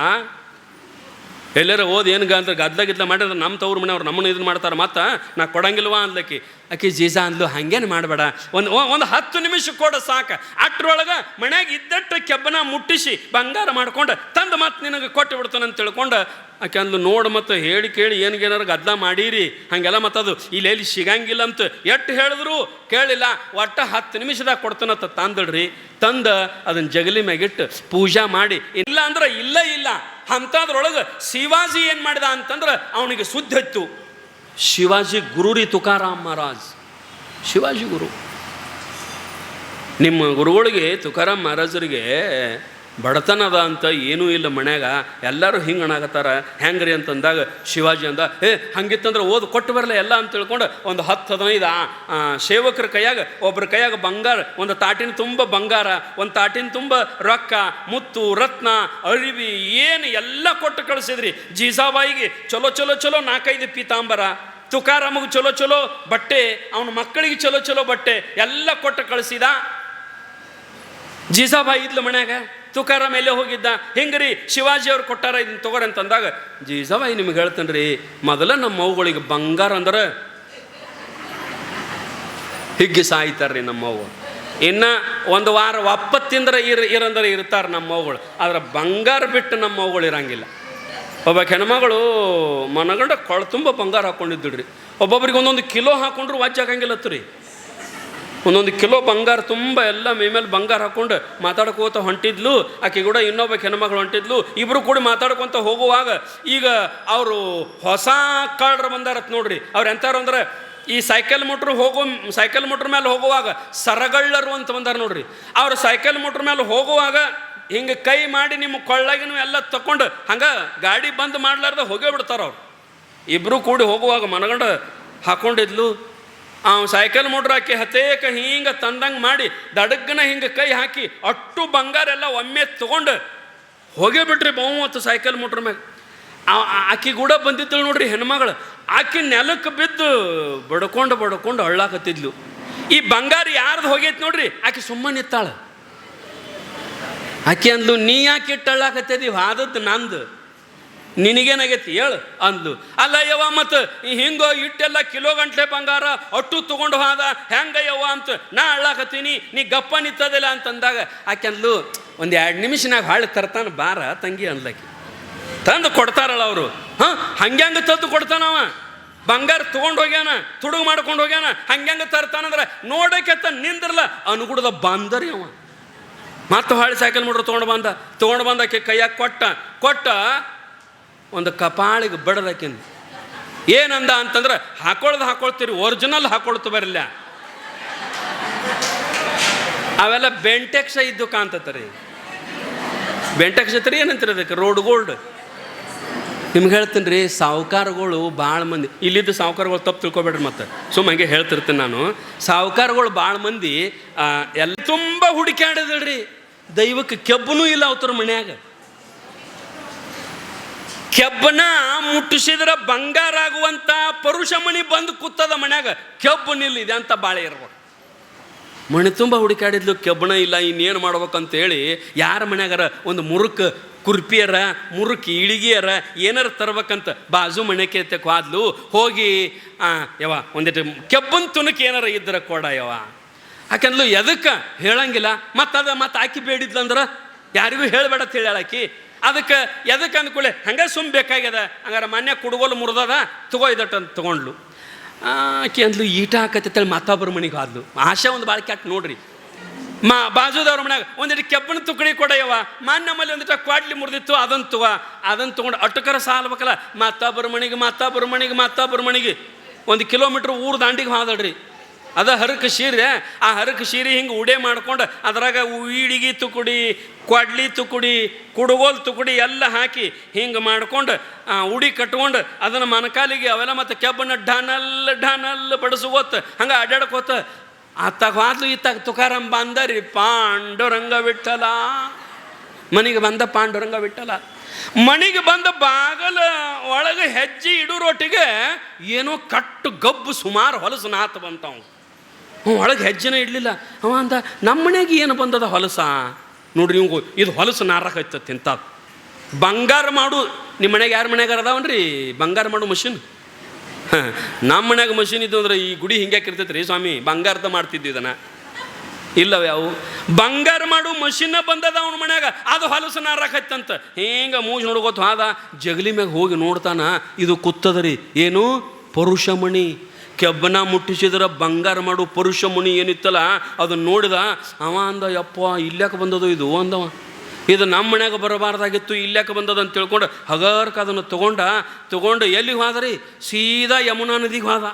ಎಲ್ಲಾರ ಓದಿ ಏನು ಅಂದ್ರೆ ಗದ್ಲ ಗಿದ್ಲ ಮಾಡಿದ್ರೆ ನಮ್ಮ ತವ್ರ ಮನೆಯವ್ರು ನಮ್ಮನ್ನು ಇದನ್ನ ಮಾಡ್ತಾರೆ. ಮತ್ತು ನಾ ಕೊಡಂಗಿಲ್ವಾ ಅಂದ್ಲಕ್ಕಿ. ಆಕಿ ಜೀಜಾ ಅಂದ್ಲು, ಹಂಗೇನು ಮಾಡಬೇಡ. ಒಂದು ಒಂದು ಹತ್ತು ನಿಮಿಷ ಕೊಡು ಸಾಕ. ಅಟ್ರೊಳಗೆ ಮನ್ಯಾಗ ಇದ್ದಟ್ಟು ಕೆಬ್ಬನ ಮುಟ್ಟಿಸಿ ಬಂಗಾರ ಮಾಡ್ಕೊಂಡು ತಂದು ಮತ್ತೆ ನಿನಗೆ ಕೊಟ್ಟು ಬಿಡ್ತಾನೆ ಅಂತ ತಿಳ್ಕೊಂಡು ಆಕೆ ಅಂದ್ಲು, ನೋಡು ಮತ್ತು ಹೇಳಿ ಕೇಳಿ ಏನಿಗೇನಾರು ಗದ್ದಲ ಮಾಡೀರಿ. ಹಾಗೆಲ್ಲ ಮತ್ತದು ಇಲ್ಲಿ ಎಲ್ಲಿ ಸಿಗಂಗಿಲ್ಲ ಅಂತ ಎಷ್ಟು ಹೇಳಿದ್ರು ಕೇಳಿಲ್ಲ. ಒಟ್ಟು ಹತ್ತು ನಿಮಿಷದಾಗ ಅಂತ ತಂದಳ್ರಿ. ತಂದ ಅದನ್ನ ಜಗಲಿ ಮ್ಯಾಗಿಟ್ಟು ಪೂಜಾ ಮಾಡಿ. ಇಲ್ಲ ಅಂದ್ರೆ ಇಲ್ಲ ಇಲ್ಲ. ಅಂಥದ್ರೊಳಗೆ ಶಿವಾಜಿ ಏನು ಮಾಡಿದ ಅಂತಂದ್ರೆ ಅವನಿಗೆ ಸುದ್ದಿ ಹತ್ತು ಶಿವಾಜಿ ಗುರು ರೀ ತುಕಾರಾಮ್ ಮಹಾರಾಜ್. ಶಿವಾಜಿ ಗುರು. ನಿಮ್ಮ ಗುರುಗಳಿಗೆ ತುಕಾರಾಮ್ ಮಹಾರಾಜರಿಗೆ ಬಡತನ ಅದ ಅಂತ ಏನೂ ಇಲ್ಲ ಮನ್ಯಾಗ. ಎಲ್ಲರೂ ಹಿಂಗೆ ಅಣಾಗತ್ತಾರ ಹೆಂಗ್ರಿ ಅಂತಂದಾಗ ಶಿವಾಜಿ ಅಂದ, ಏ, ಹಂಗಿತ್ತಂದ್ರೆ ಓದು ಕೊಟ್ಟು ಬರಲ್ಲ ಎಲ್ಲ ಅಂತ ತಿಳ್ಕೊಂಡು ಒಂದು ಹತ್ತು ಹದಿನೈದು ಸೇವಕರ ಕೈಯಾಗ ಒಬ್ಬರ ಕೈಯಾಗ ಬಂಗಾರ, ಒಂದು ತಾಟಿನ ತುಂಬ ಬಂಗಾರ, ಒಂದು ತಾಟಿನ ತುಂಬ ರೊಕ್ಕ, ಮುತ್ತು, ರತ್ನ ಅರಿವಿ ಏನು ಎಲ್ಲ ಕೊಟ್ಟು ಕಳಿಸಿದ್ರಿ. ಜೀಜಾಬಾಯಿಗೆ ಚಲೋ ಚಲೋ ಚಲೋ ನಾಲ್ಕೈದು ಪೀತಾಂಬರ. ತುಕಾರಾಮಗೆ ಚಲೋ ಚಲೋ ಬಟ್ಟೆ, ಅವನ ಮಕ್ಕಳಿಗೆ ಚಲೋ ಚಲೋ ಬಟ್ಟೆ, ಎಲ್ಲ ಕೊಟ್ಟು ಕಳಿಸಿದ. ಜೀಜಾಬಾಯಿ ಇದ್ಲು ಮನ್ಯಾಗ. ತುಕಾರಾಮ್ ಎಲ್ಲೇ ಹೋಗಿದ್ದ. ಹಿಂಗ್ರಿ? ಶಿವಾಜಿ ಅವ್ರು ಕೊಟ್ಟಾರ ಇದನ್ನ ತಗೋರಿ ಅಂತಂದಾಗ ಜೀಸವ ನಿಮ್ಗೆ ಹೇಳ್ತೇನೆ ರೀ ಮೊದಲ ನಮ್ಮ ಅವುಗಳಿಗೆ ಬಂಗಾರ ಅಂದ್ರೆ ಹಿಗ್ಗಿ ಸಾಯ್ತಾರ್ರಿ ನಮ್ಮವ್ವ ಇನ್ನು ಒಂದು ವಾರ ಒಪ್ಪತ್ತಿಂದ್ರೆ ಇರ ಇರಂದ್ರೆ ಇರ್ತಾರೆ ನಮ್ಮವುಗಳು ಆದ್ರೆ ಬಂಗಾರ ಬಿಟ್ಟು ನಮ್ಮವುಗಳು ಇರಂಗಿಲ್ಲ. ಒಬ್ಬ ಕೆಣಮಗಳು ಮನಗಂಡ ಕೊಳ ತುಂಬ ಬಂಗಾರ ಹಾಕ್ಕೊಂಡಿದ್ದುಡ್ರಿ ಒಬ್ಬೊಬ್ರಿಗೆ ಒಂದೊಂದು ಕಿಲೋ ಹಾಕೊಂಡ್ರು ವಾಚ್ ಆಗಂಗಿಲ್ಲತ್ತು ರೀ ಒಂದೊಂದು ಕಿಲೋ ಬಂಗಾರ ತುಂಬ ಎಲ್ಲ ಮೈ ಮೇಲೆ ಬಂಗಾರ ಹಾಕೊಂಡು ಮಾತಾಡ್ಕೋತ ಹೊಂಟಿದ್ಲು. ಆಕೆ ಕೂಡ ಇನ್ನೊಬ್ಬ ಹೆಣ್ಮಗಳು ಹೊಂಟಿದ್ಲು. ಇಬ್ಬರು ಕೂಡ ಮಾತಾಡ್ಕೊತ ಹೋಗುವಾಗ ಈಗ ಅವರು ಹೊಸ ಕಳ್ಳರು ಬಂದಾರತ್ ನೋಡ್ರಿ. ಅವ್ರು ಎಂತಾರು ಅಂದ್ರೆ ಈ ಸೈಕಲ್ ಮೋಟ್ರ್ ಹೋಗೋ ಸೈಕಲ್ ಮೋಟ್ರ್ ಮೇಲೆ ಹೋಗುವಾಗ ಸರಗಳ್ಳರು ಅಂತ ಬಂದಾರ ನೋಡ್ರಿ. ಅವ್ರು ಸೈಕಲ್ ಮೋಟ್ರ್ ಮೇಲೆ ಹೋಗುವಾಗ ಹಿಂಗೆ ಕೈ ಮಾಡಿ ನಿಮ್ಮ ಕೊಳ್ಳಾಗಿನೂ ಎಲ್ಲ ತಕೊಂಡು ಹಂಗೆ ಗಾಡಿ ಬಂದ್ ಮಾಡ್ಲಾರ್ದ ಹೋಗೇ ಬಿಡ್ತಾರ ಅವ್ರು. ಇಬ್ಬರು ಕೂಡಿ ಹೋಗುವಾಗ ಮನಗಂಡ ಹಾಕೊಂಡಿದ್ಲು. ಆ ಸೈಕಲ್ ಮೋಟ್ರ್ ಹಾಕಿ ಹತೇಕ ಹಿಂಗೆ ತಂದಂಗೆ ಮಾಡಿ ದಡಗ್ಗನ ಹಿಂಗೆ ಕೈ ಹಾಕಿ ಅಟ್ಟು ಬಂಗಾರ ಎಲ್ಲ ಒಮ್ಮೆ ತೊಗೊಂಡು ಹೋಗೇ ಬಿಟ್ರಿ ಬಹುಮತ್ತು ಸೈಕಲ್ ಮೋಟ್ರ್ ಆ- ಆಕಿ ಕೂಡ ಬಂದಿದ್ದಳು ನೋಡ್ರಿ ಹೆಣ್ಮಗಳು. ಆಕಿ ನೆಲಕ್ಕೆ ಬಿದ್ದು ಬಡ್ಕೊಂಡು ಬಡ್ಕೊಂಡು ಅಳ್ಳಾಕತ್ತಿದ್ಲು. ಈ ಬಂಗಾರ ಯಾರ್ದು ಹೋಗೈತೆ ನೋಡ್ರಿ? ಆಕೆ ಸುಮ್ಮನೆ ಇತ್ತಾಳೆ. ಆಕೆ ಅಂದ್ಲು, ನೀ ಯಾಕೆ ಇಟ್ಟು ಅಳ್ಳಾಕತ್ತಿದಿ? ಆದದ್ದು ನಂದು. ನಿನಗೇನಾಗೈತಿ? ಹೇಳು, ಅಂದ್ಲು. ಅಲ್ಲ, ಯವ್ವ ಮತ್ತು ಹಿಂಗೋ ಇಟ್ಟೆಲ್ಲ ಕಿಲೋ ಗಂಟ್ಲೆ ಬಂಗಾರ ಅಟ್ಟು ತಗೊಂಡು ಹೋದ, ಹೆಂಗೆ ಯವ್ವ ಅಂತ ನಾ ಅಳ್ಳಾಕತ್ತೀನಿ, ನೀ ಗಪ್ಪ ನಿತ್ತದಿಲ್ಲ ಅಂತಂದಾಗ ಆಕೆ ಅಂದ್ಲು, ಒಂದು ಎರಡು ನಿಮಿಷನಾಗ ಹಾಳು ತರ್ತಾನೆ ಬಾರ, ತಂಗಿ ಅನ್ಲಕ್ಕೆ ತಂದು ಕೊಡ್ತಾರಲ್ಲ ಅವರು. ಹಾಂ, ಹಂಗ್ಯಾಂಗ ತಂದು ಕೊಡ್ತಾನವ ಬಂಗಾರ ತೊಗೊಂಡು ಹೋಗ್ಯಾನ, ತುಡುಗು ಮಾಡ್ಕೊಂಡು ಹೋಗ್ಯಾನ, ಹಂಗ್ಯಾಂಗ ತರ್ತಾನಂದ್ರೆ ನೋಡಕ್ಕೆ ತ ನಿಂದ್ರಲ್ಲ ಅನುಗುಡದ ಬಂದರಿ ಅವ. ಮತ್ತೆ ಹಾಳು ಸೈಕಲ್ ಮೋಟ್ರ್ ತೊಗೊಂಡು ಬಂದ, ತೊಗೊಂಡು ಬಂದಕ್ಕೆ ಕೈಯಾಗ ಕೊಟ್ಟ ಕೊಟ್ಟ ಒಂದು ಕಪಾಳಿಗೆ ಬಡದಾಕಿಂದ ಏನಂದ ಅಂತಂದ್ರೆ, ಹಾಕೊಳ್ದು ಹಾಕೊಳ್ತೀರಿ ಒರಿಜಿನಲ್ ಹಾಕೊಳ್ತು ಬರಲ್ಲ ಅವೆಲ್ಲ ಬೆಂಟೆಕ್ಸ ಇದ್ದು ಕಾಣ್ತತ್ರಿ. ಬೆಂಟೆಕ್ಸ್ ತರಿ ಏನಂತೀರಿ ಅದಕ್ಕೆ? ರೋಡ್ ಗೋಲ್ಡ್ ನಿಮ್ಗೆ ಹೇಳ್ತೀನಿ ರೀ, ಸಾಹುಕಾರಗಳು ಭಾಳ ಮಂದಿ, ಇಲ್ಲಿದ್ದು ಸಾಹುಕಾರಗಳು ತಪ್ಪು ತಿಳ್ಕೊಬೇಡ್ರಿ ಮತ್ತೆ. ಸುಮ್ಮ ಹಂಗೆ ಹೇಳ್ತಿರ್ತೀನಿ ನಾನು. ಸಾಹುಕಾರಗಳು ಭಾಳ ಮಂದಿ ಎಲ್ಲ ತುಂಬ ಹುಡುಕ್ಯಾಡಿದ್ರಿ. ದೈವಕ್ಕೆ ಕೆಬ್ಬನೂ ಇಲ್ಲ ಅವತರ ಮನ್ಯಾಗ. ಕೆಬ್ಬನ ಮುಟ್ಟಿಸಿದ್ರೆ ಬಂಗಾರ ಆಗುವಂಥ ಪರುಷಮಣಿ ಬಂದು ಕೂತದ ಮನ್ಯಾಗ ಕೆಬ್ಬು ಇದೆ ಅಂತ ಬಾಳೆ ಇರ್ಬೇಕು ಮಣಿ ತುಂಬ ಹುಡುಕಾಡಿದ್ಲು ಕೆಬ್ಬಣ ಇಲ್ಲ, ಇನ್ನೇನು ಮಾಡ್ಬೇಕಂತ ಹೇಳಿ ಯಾರ ಮನ್ಯಾಗಾರ ಒಂದು ಮುರುಕ್ ಕುರ್ಪಿಯರ, ಮುರುಕ್ ಇಳಿಗಿಯರ ಏನಾರ ತರ್ಬೇಕಂತ ಬಾಜು ಮನೆಗೆ ಹೋದ್ಲು ಹೋಗಿ ಯವ ಒಂದಿಟ್ಟು ಕೆಬ್ಬನ ತುಣುಕ್ ಏನಾರ ಇದ್ರ ಕೊಡ ಯವ ಯಾಕಂದ್ಲು ಎದಕ್ಕೆ ಹೇಳಂಗಿಲ್ಲ ಮತ್ತು ಅದ ಮತ್ತು ಆಕಿ ಬೇಡಿದ್ಲಂದ್ರೆ ಯಾರಿಗೂ ಹೇಳಬೇಡ ಅಂತ ಹೇಳಿ ಆಕಿ. ಅದಕ್ಕೆ ಎದಕ್ಕೆ ಅಂದ್ಕೊಳ್ಳಿ ಹಂಗೆ ಸುಮ್ಮ ಬೇಕಾಗ್ಯದ. ಹಂಗಾರೆ ಮನೆ ಕುಡುಗೋಲು ಮುರಿದದ, ತಗೋ ಇದಟ್ಟು ಅಂತ ತೊಗೊಂಡ್ಲು. ಆಕೆ ಅಂದ್ಲು, ಈಟ ಹಾಕತ್ತೇಳಿ ಮತ್ತೊಬ್ಬರ ಮನೆಗೆ ಹೋದ್ಲು. ಆಶಾ ಒಂದು ಬಾಳಿಕೆ ಹಾಕಿ ನೋಡ್ರಿ. ಮಾ, ಬಾಜುದವ್ರ ಮನ್ಯಾಗ ಒಂದಿಟ್ಟು ಕೆಬ್ಬನ ತುಕಡಿ ಕೊಡೆಯವ ಮಾನ್ ನಮ್ಮಲ್ಲಿ ಒಂದಿಟ್ಟು ಕ್ವಾಡ್ಲಿ ಮುರಿದಿತ್ತು ಅದನ್ನ ತಗೋ. ಅದನ್ನು ತೊಗೊಂಡು ಅಟ್ಟಕರ ಸಾಲ್ಬೇಕಲ್ಲ. ಮತ್ತೊಬ್ಬರ ಮನೆಗೆ ಮತ್ತೊಬ್ಬರ ಮನೆಗೆ ಮತ್ತೊಬ್ಬರ ಮನೆಗೆ. ಒಂದು ಕಿಲೋಮೀಟ್ರ್ ಊರು ದಾಂಡಿಗೆ ಹಾದಳ್ರಿ. ಅದ ಹರಕ ಸೀರೆ ಆ ಹರಕ ಸೀರೆ ಹಿಂಗೆ ಉಡೆ ಮಾಡ್ಕೊಂಡು ಅದರಾಗ ಈಡಿಗಿ ತುಕುಡಿ ಕೊಡ್ಲಿ ತುಕುಡಿ, ಕುಡುಗೋಲ್ ತುಕುಡಿ ಎಲ್ಲ ಹಾಕಿ ಹಿಂಗೆ ಮಾಡ್ಕೊಂಡು ಉಡಿ ಕಟ್ಕೊಂಡು ಅದನ್ನು ಮನಕಾಲಿಗೆ ಅವೆಲ್ಲ ಮತ್ತು ಕೆಬ್ಬನ ಢನಲ್ ಢನಲ್ ಬಡಿಸ್ಕೋತ ಹಂಗೆ ಅಡ್ಡಾಡ್ಕೋತ ಆತಾಗ ಹೋದ್ಲು ಇತ್ತಾಗ ತುಕಾರಂ ಬಂದರಿ, ಪಾಂಡುರಂಗ ವಿಠಲ ಮನೆಗೆ ಬಂದ ಪಾಂಡುರಂಗ ವಿಠಲ ಮನೆಗೆ ಬಂದ ಬಾಗಲ ಒಳಗೆ ಹೆಜ್ಜೆ ಇಡೋರೊಟ್ಟಿಗೆ ಏನೋ ಕಟ್ಟು ಗಬ್ಬು ಸುಮಾರು ಹೊಲಸು ನಾತ ಬಂತವ. ಹ್ಞೂ ಒಳಗೆ ಹೆಜ್ಜೆನ ಇಡಲಿಲ್ಲ. ಅವ ಅಂದ ನಮ್ಮ ಮನೆಗೆ ಏನು ಬಂದದ ಹೊಲಸ? ನೋಡ್ರಿ ನೀವು ಇದು ಹೊಲಸು ನಾರಕೈತ ಅಂತ ಬಂಗಾರ ಮಾಡು ನಿಮ್ಮ ಮನೆಗೆ ಯಾರ ಮನೆಗೆ ಅದಾವನ್ರಿ? ಬಂಗಾರ ಮಾಡು ಮಷಿನ್. ಹಾಂ ನಮ್ಮ ಮನ್ಯಾಗ ಮಷಿನ್ ಇದ್ದು ಅಂದ್ರೆ ಈ ಗುಡಿ ಹಿಂಗೆ ಇರ್ತೈತೆ ರೀ ಸ್ವಾಮಿ ಬಂಗಾರದ ಮಾಡ್ತಿದ್ವಿ ಇದನ್ನು. ಇಲ್ಲವ ಯಾವು? ಬಂಗಾರ ಮಾಡು ಮಷಿನ್ನ ಬಂದದ ಅವನ ಮನ್ಯಾಗ, ಅದು ಹೊಲಸು ನಾರಾಕತ್ತಂತ ಹಿಂಗೆ ಮೂಜ್ ನೋಡ್ಕೋತ ಹಾದ, ಜಗಲಿ ಮ್ಯಾಗ ಹೋಗಿ ನೋಡ್ತಾನ, ಇದು ಕುತ್ತದರಿ ಏನು? ಪರುಷಮಣಿ. ಕೆಬ್ಬನ ಮುಟ್ಟಿಸಿದ್ರೆ ಬಂಗಾರ ಮಾಡು ಪುರುಷ ಮುನಿ ಏನಿತ್ತಲ್ಲ, ಅದನ್ನು ನೋಡಿದ, ಅವ ಅಂದ, ಯಪ್ಪ, ಇಲ್ಯಾಕೆ ಬಂದದು ಇದು ಅಂದವ. ಇದು ನಮ್ಮ ಮನ್ಯಾಗ ಬರಬಾರ್ದಾಗಿತ್ತು, ಇಲ್ಯಾಕೆ ಬಂದದ ಅಂತ ತಿಳ್ಕೊಂಡು ಹಗರ್ಕ ಅದನ್ನು ತಗೊಂಡ, ತಗೊಂಡು ಎಲ್ಲಿಗೆ ಹೋದ್ರಿ? ಸೀದಾ ಯಮುನಾ ನದಿಗೆ ಹೋದ.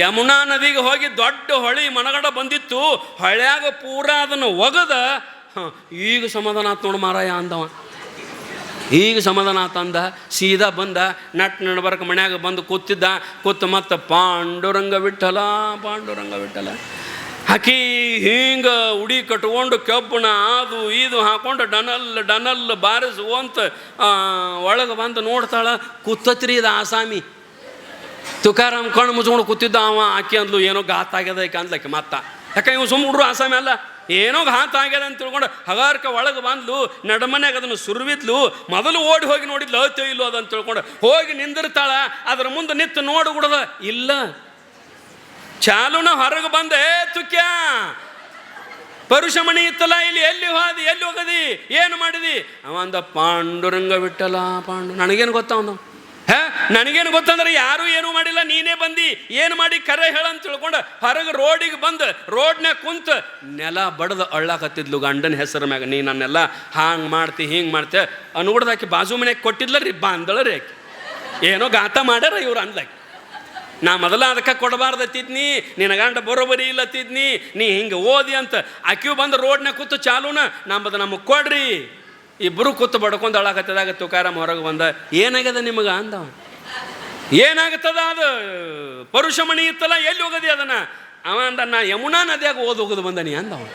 ಯಮುನಾ ನದಿಗೆ ಹೋಗಿ ದೊಡ್ಡ ಹೊಳಿ ಮನಗಡ ಬಂದಿತ್ತು, ಹೊಳ್ಯಾಗ ಪೂರಾ ಅದನ್ನು ಒಗದ ಈಗ ಸಮಾಧಾನ ಆತ್ ನೋಡು ಮಾರಾಯ ಅಂದವ. ಈಗ ಸಮಾಧಾನ ತಂದ, ಸೀದಾ ಬಂದ, ನಟ್ ನಡ್ಬರ್ಕ ಮನ್ಯಾಗ ಬಂದು ಕೂತಿದ್ದ, ಕೂತು ಮತ್ತು ಪಾಂಡುರಂಗ ವಿಠಲ ಪಾಂಡುರಂಗ ವಿಠಲ. ಹಾಕಿ ಹಿಂಗೆ ಉಡಿ ಕಟ್ಕೊಂಡು ಕಬ್ಬಣ ಅದು ಇದು ಹಾಕೊಂಡು ಡನಲ್ ಡನಲ್ ಬಾರಿಸುವಂತ ಒಳಗೆ ಬಂದು ನೋಡ್ತಾಳೆ, ಕೂತತ್ರಿ ಇದು ಆಸಾಮಿ. ತುಕಾರಾಮ್ ಕಣ್ಣು ಮುಚ್ಕೊಂಡು ಕೂತಿದ್ದ ಅವ, ಆಕೆ ಅಂದ್ಲು, ಏನೋ ಗಾತಾಗ್ಯದ ಈಕೆ, ಅಂದ್ಲಕ್ಕೆ ಮತ್ತ. ಯಾಕೆ ಇವ್ ಸುಮ್ಮ ಹುಡ್ರು ಆಸಾಮಿ ಅಲ್ಲ? ಏನೋ ಘಾತ ಆಗ್ಯದ ಅಂತ ತಿಳ್ಕೊಂಡು ಹಗಾರ್ಕ ಒಳಗೆ ಬಂದ್ಲು ನಡಮನೆಗೆ ಅದನ್ನು ಸುರುವಿದ್ಲು, ಮೊದಲು ಓಡಿ ಹೋಗಿ ನೋಡಿದ್ಲು ಅತ್ತೋ ಇಲ್ಲೋ ಅದಂತ ತಿಳ್ಕೊಂಡು ಹೋಗಿ ನಿಂದಿರ್ತಾಳ, ಅದ್ರ ಮುಂದೆ ನಿಂತು ನೋಡು ಬಿಡದ ಇಲ್ಲ. ಚಾಲುನ ಹೊರಗೆ ಬಂದೆ ತುಕ್ಯ, ಪರುಷಮಣಿ ಇತ್ತಲ್ಲ, ಇಲ್ಲಿ ಎಲ್ಲಿ ಹೋದಿ, ಎಲ್ಲಿ ಹೋಗದಿ, ಏನು ಮಾಡಿದಿ? ಅವಂದ ಪಾಂಡುರಂಗ ಬಿಟ್ಟಲ್ಲ ಪಾಂಡು, ನನಗೇನು ಗೊತ್ತ ಅವನು? ಹ, ನನಗೇನು ಗೊತ್ತಂದ್ರೆ ಯಾರು ಏನು ಮಾಡಿಲ್ಲ, ನೀನೇ ಬಂದಿ, ಏನು ಮಾಡಿ ಕರೆ ಹೇಳ ಅಂತ ತಿಳ್ಕೊಂಡು ಹೊರಗೆ ರೋಡಿಗೆ ಬಂದು ರೋಡ್ನ್ಯಾಗ ಕುಂತ ನೆಲ ಬಡದು ಅಳ್ಳಾಕತ್ತಿದ್ಲು ಗಂಡನ ಹೆಸರು ಮ್ಯಾಗ. ನೀ ನನ್ನೆಲ್ಲ ಹಾಂಗೆ ಮಾಡ್ತಿ, ಹಿಂಗೆ ಮಾಡ್ತೆ ಅನ್ಗುಡ್ದಾಕಿ ಬಾಜು ಮನೆಗೆ ಕೊಟ್ಟಿದ್ಲ ರೀ ಬಾಂದಳ ರೀ ಏನೋ ಗಾತ ಮಾಡ್ಯಾರ ಇವ್ರು ಅಂದ್ಲಾಕಿ. ನಾ ಮೊದಲ ಅದಕ್ಕೆ ಕೊಡಬಾರ್ದತ್ತಿದ್ನಿ ನಿನ್ನ ಗಂಡ ಬರೋಬರಿ ಇಲ್ಲತ್ತಿದ್ನಿ ನೀ ಹಿಂಗೆ ಓದಿ ಅಂತ. ಆಕಿಯು ಬಂದು ರೋಡ್ನಾಗ ಕೂತು ಚಾಲೂನ ನಮ್ಮದು ನಮಗೆ ಕೊಡ್ರಿ. ಇಬ್ಬರು ಕೂತು ಬಡ್ಕೊಂಡು ಅಳಾಕತ್ತದಾಗ ತುಕಾರಾಮ್ ಹೊರಗೆ ಬಂದ, ಏನಾಗ್ಯದ ನಿಮಗೆ ಅಂದವ. ಏನಾಗುತ್ತದ ಅದು? ಪರುಷಮಣಿ ಇತ್ತಲ್ಲ, ಎಲ್ಲಿ ಹೋಗದಿ ಅದನ್ನ? ಅವ ಅಂದ, ನಾ ಯಮುನಾ ನದಿಯಾಗ ಓದ್ ಹೋಗೋದು ಬಂದನಿ ಅಂದವ.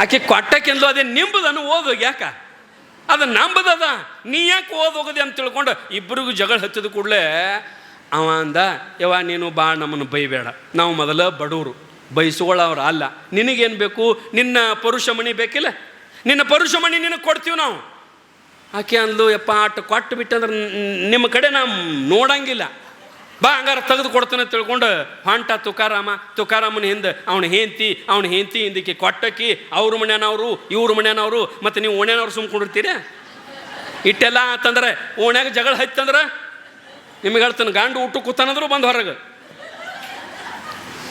ಆಕೆ ಕೊಟ್ಟಕ್ಕೆಂದು ಅದೇ ನಿಂಬುದನ್ನು ಓದು ಯಾಕ ಅದು ನಂಬದದ. ನೀ ಯಾಕೆ ಓದ್ ಹೋಗದೆ ಅಂತ ತಿಳ್ಕೊಂಡು ಇಬ್ಬರಿಗೂ ಜಗಳ ಹಚ್ಚಿದ ಕೂಡಲೇ ಅವ ಅಂದ ಯವ ನೀನು ಬಾ, ನಮ್ಮನ್ನು ಬೈಬೇಡ. ನಾವು ಮೊದಲ ಬಡವರು ಬೈಸ್ಕೊಳ್ಳೋರು ಅಲ್ಲ. ನಿನಗೇನು ಬೇಕು? ನಿನ್ನ ಪರುಷಮಣಿ ಬೇಕಿಲ್ಲ? ನಿನ್ನ ಪರುಷಮಣಿ ನಿನಗೆ ಕೊಡ್ತೀವಿ ನಾವು. ಆಕೆ ಅಂದ್ಲು, ಯಪ್ಪ, ಆಟ ಕೊಟ್ಟು ಬಿಟ್ಟಂದ್ರೆ ನಿಮ್ಮ ಕಡೆ ನಾ ನೋಡಂಗಿಲ್ಲ. ಬಾ, ಹಂಗಾರ ತೆಗೆದು ಕೊಡ್ತಾನೆ ತಿಳ್ಕೊಂಡು ಹೊಂಟ ತುಕಾರಾಮ, ತುಕಾರಾಮನ ಹಿಂದೆ ಅವನ ಹೆಂಡ್ತಿ, ಅವನ ಹೇಂತಿ ಹಿಂದಕ್ಕೆ ಕೊಟ್ಟಕ್ಕಿ ಅವ್ರ ಮನ್ಯಾನವರು, ಇವ್ರ ಮನ್ಯಾನವರು, ಮತ್ತು ನೀವು ಓಣ್ಯಾನವ್ರು ಸುಮ್ಕೊಂಡಿರ್ತೀರ ಇಟ್ಟೆಲ್ಲ ಅಂತಂದ್ರೆ ಓಣ್ಯಾಗ ಜಗಳ ಹತ್ತಂದ್ರೆ ನಿಮಗೆ ಹೇಳ್ತಾನೆ, ಗಂಡು ಊಟ ಕೂತಾನಂದ್ರು ಬಂದು ಹೊರಗೆ.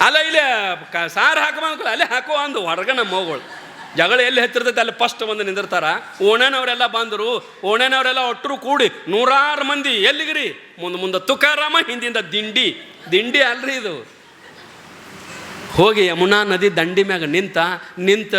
ಅಲ್ಲ, ಇಲ್ಲೇ ಸಾರು ಹಾಕಬಾರ ಅಲ್ಲೇ ಹಾಕೋ ಅಂದು ಹೊರಗೆ ನಮ್ಮ ಮಗಳು ಜಗಳ ಎಲ್ಲಿ ಹತ್ತಿರ್ತೈತೆ ಅಲ್ಲಿ ಫಸ್ಟ್ ಬಂದು ನಿಂದಿರ್ತಾರ? ಓಣೆನವರೆಲ್ಲ ಬಂದರು. ಓಣನವರೆಲ್ಲ ಒಟ್ಟರು ಕೂಡಿ ನೂರಾರು ಮಂದಿ, ಎಲ್ಲಿಗ್ರಿ? ಮುಂದೆ ಮುಂದೆ ತುಕಾರಾಮ, ಹಿಂದಿಂದ ದಿಂಡಿ. ದಿಂಡಿ ಅಲ್ರಿ ಇದು. ಹೋಗಿ ಯಮುನಾ ನದಿ ದಂಡಿ ಮ್ಯಾಗ ನಿಂತ ನಿಂತ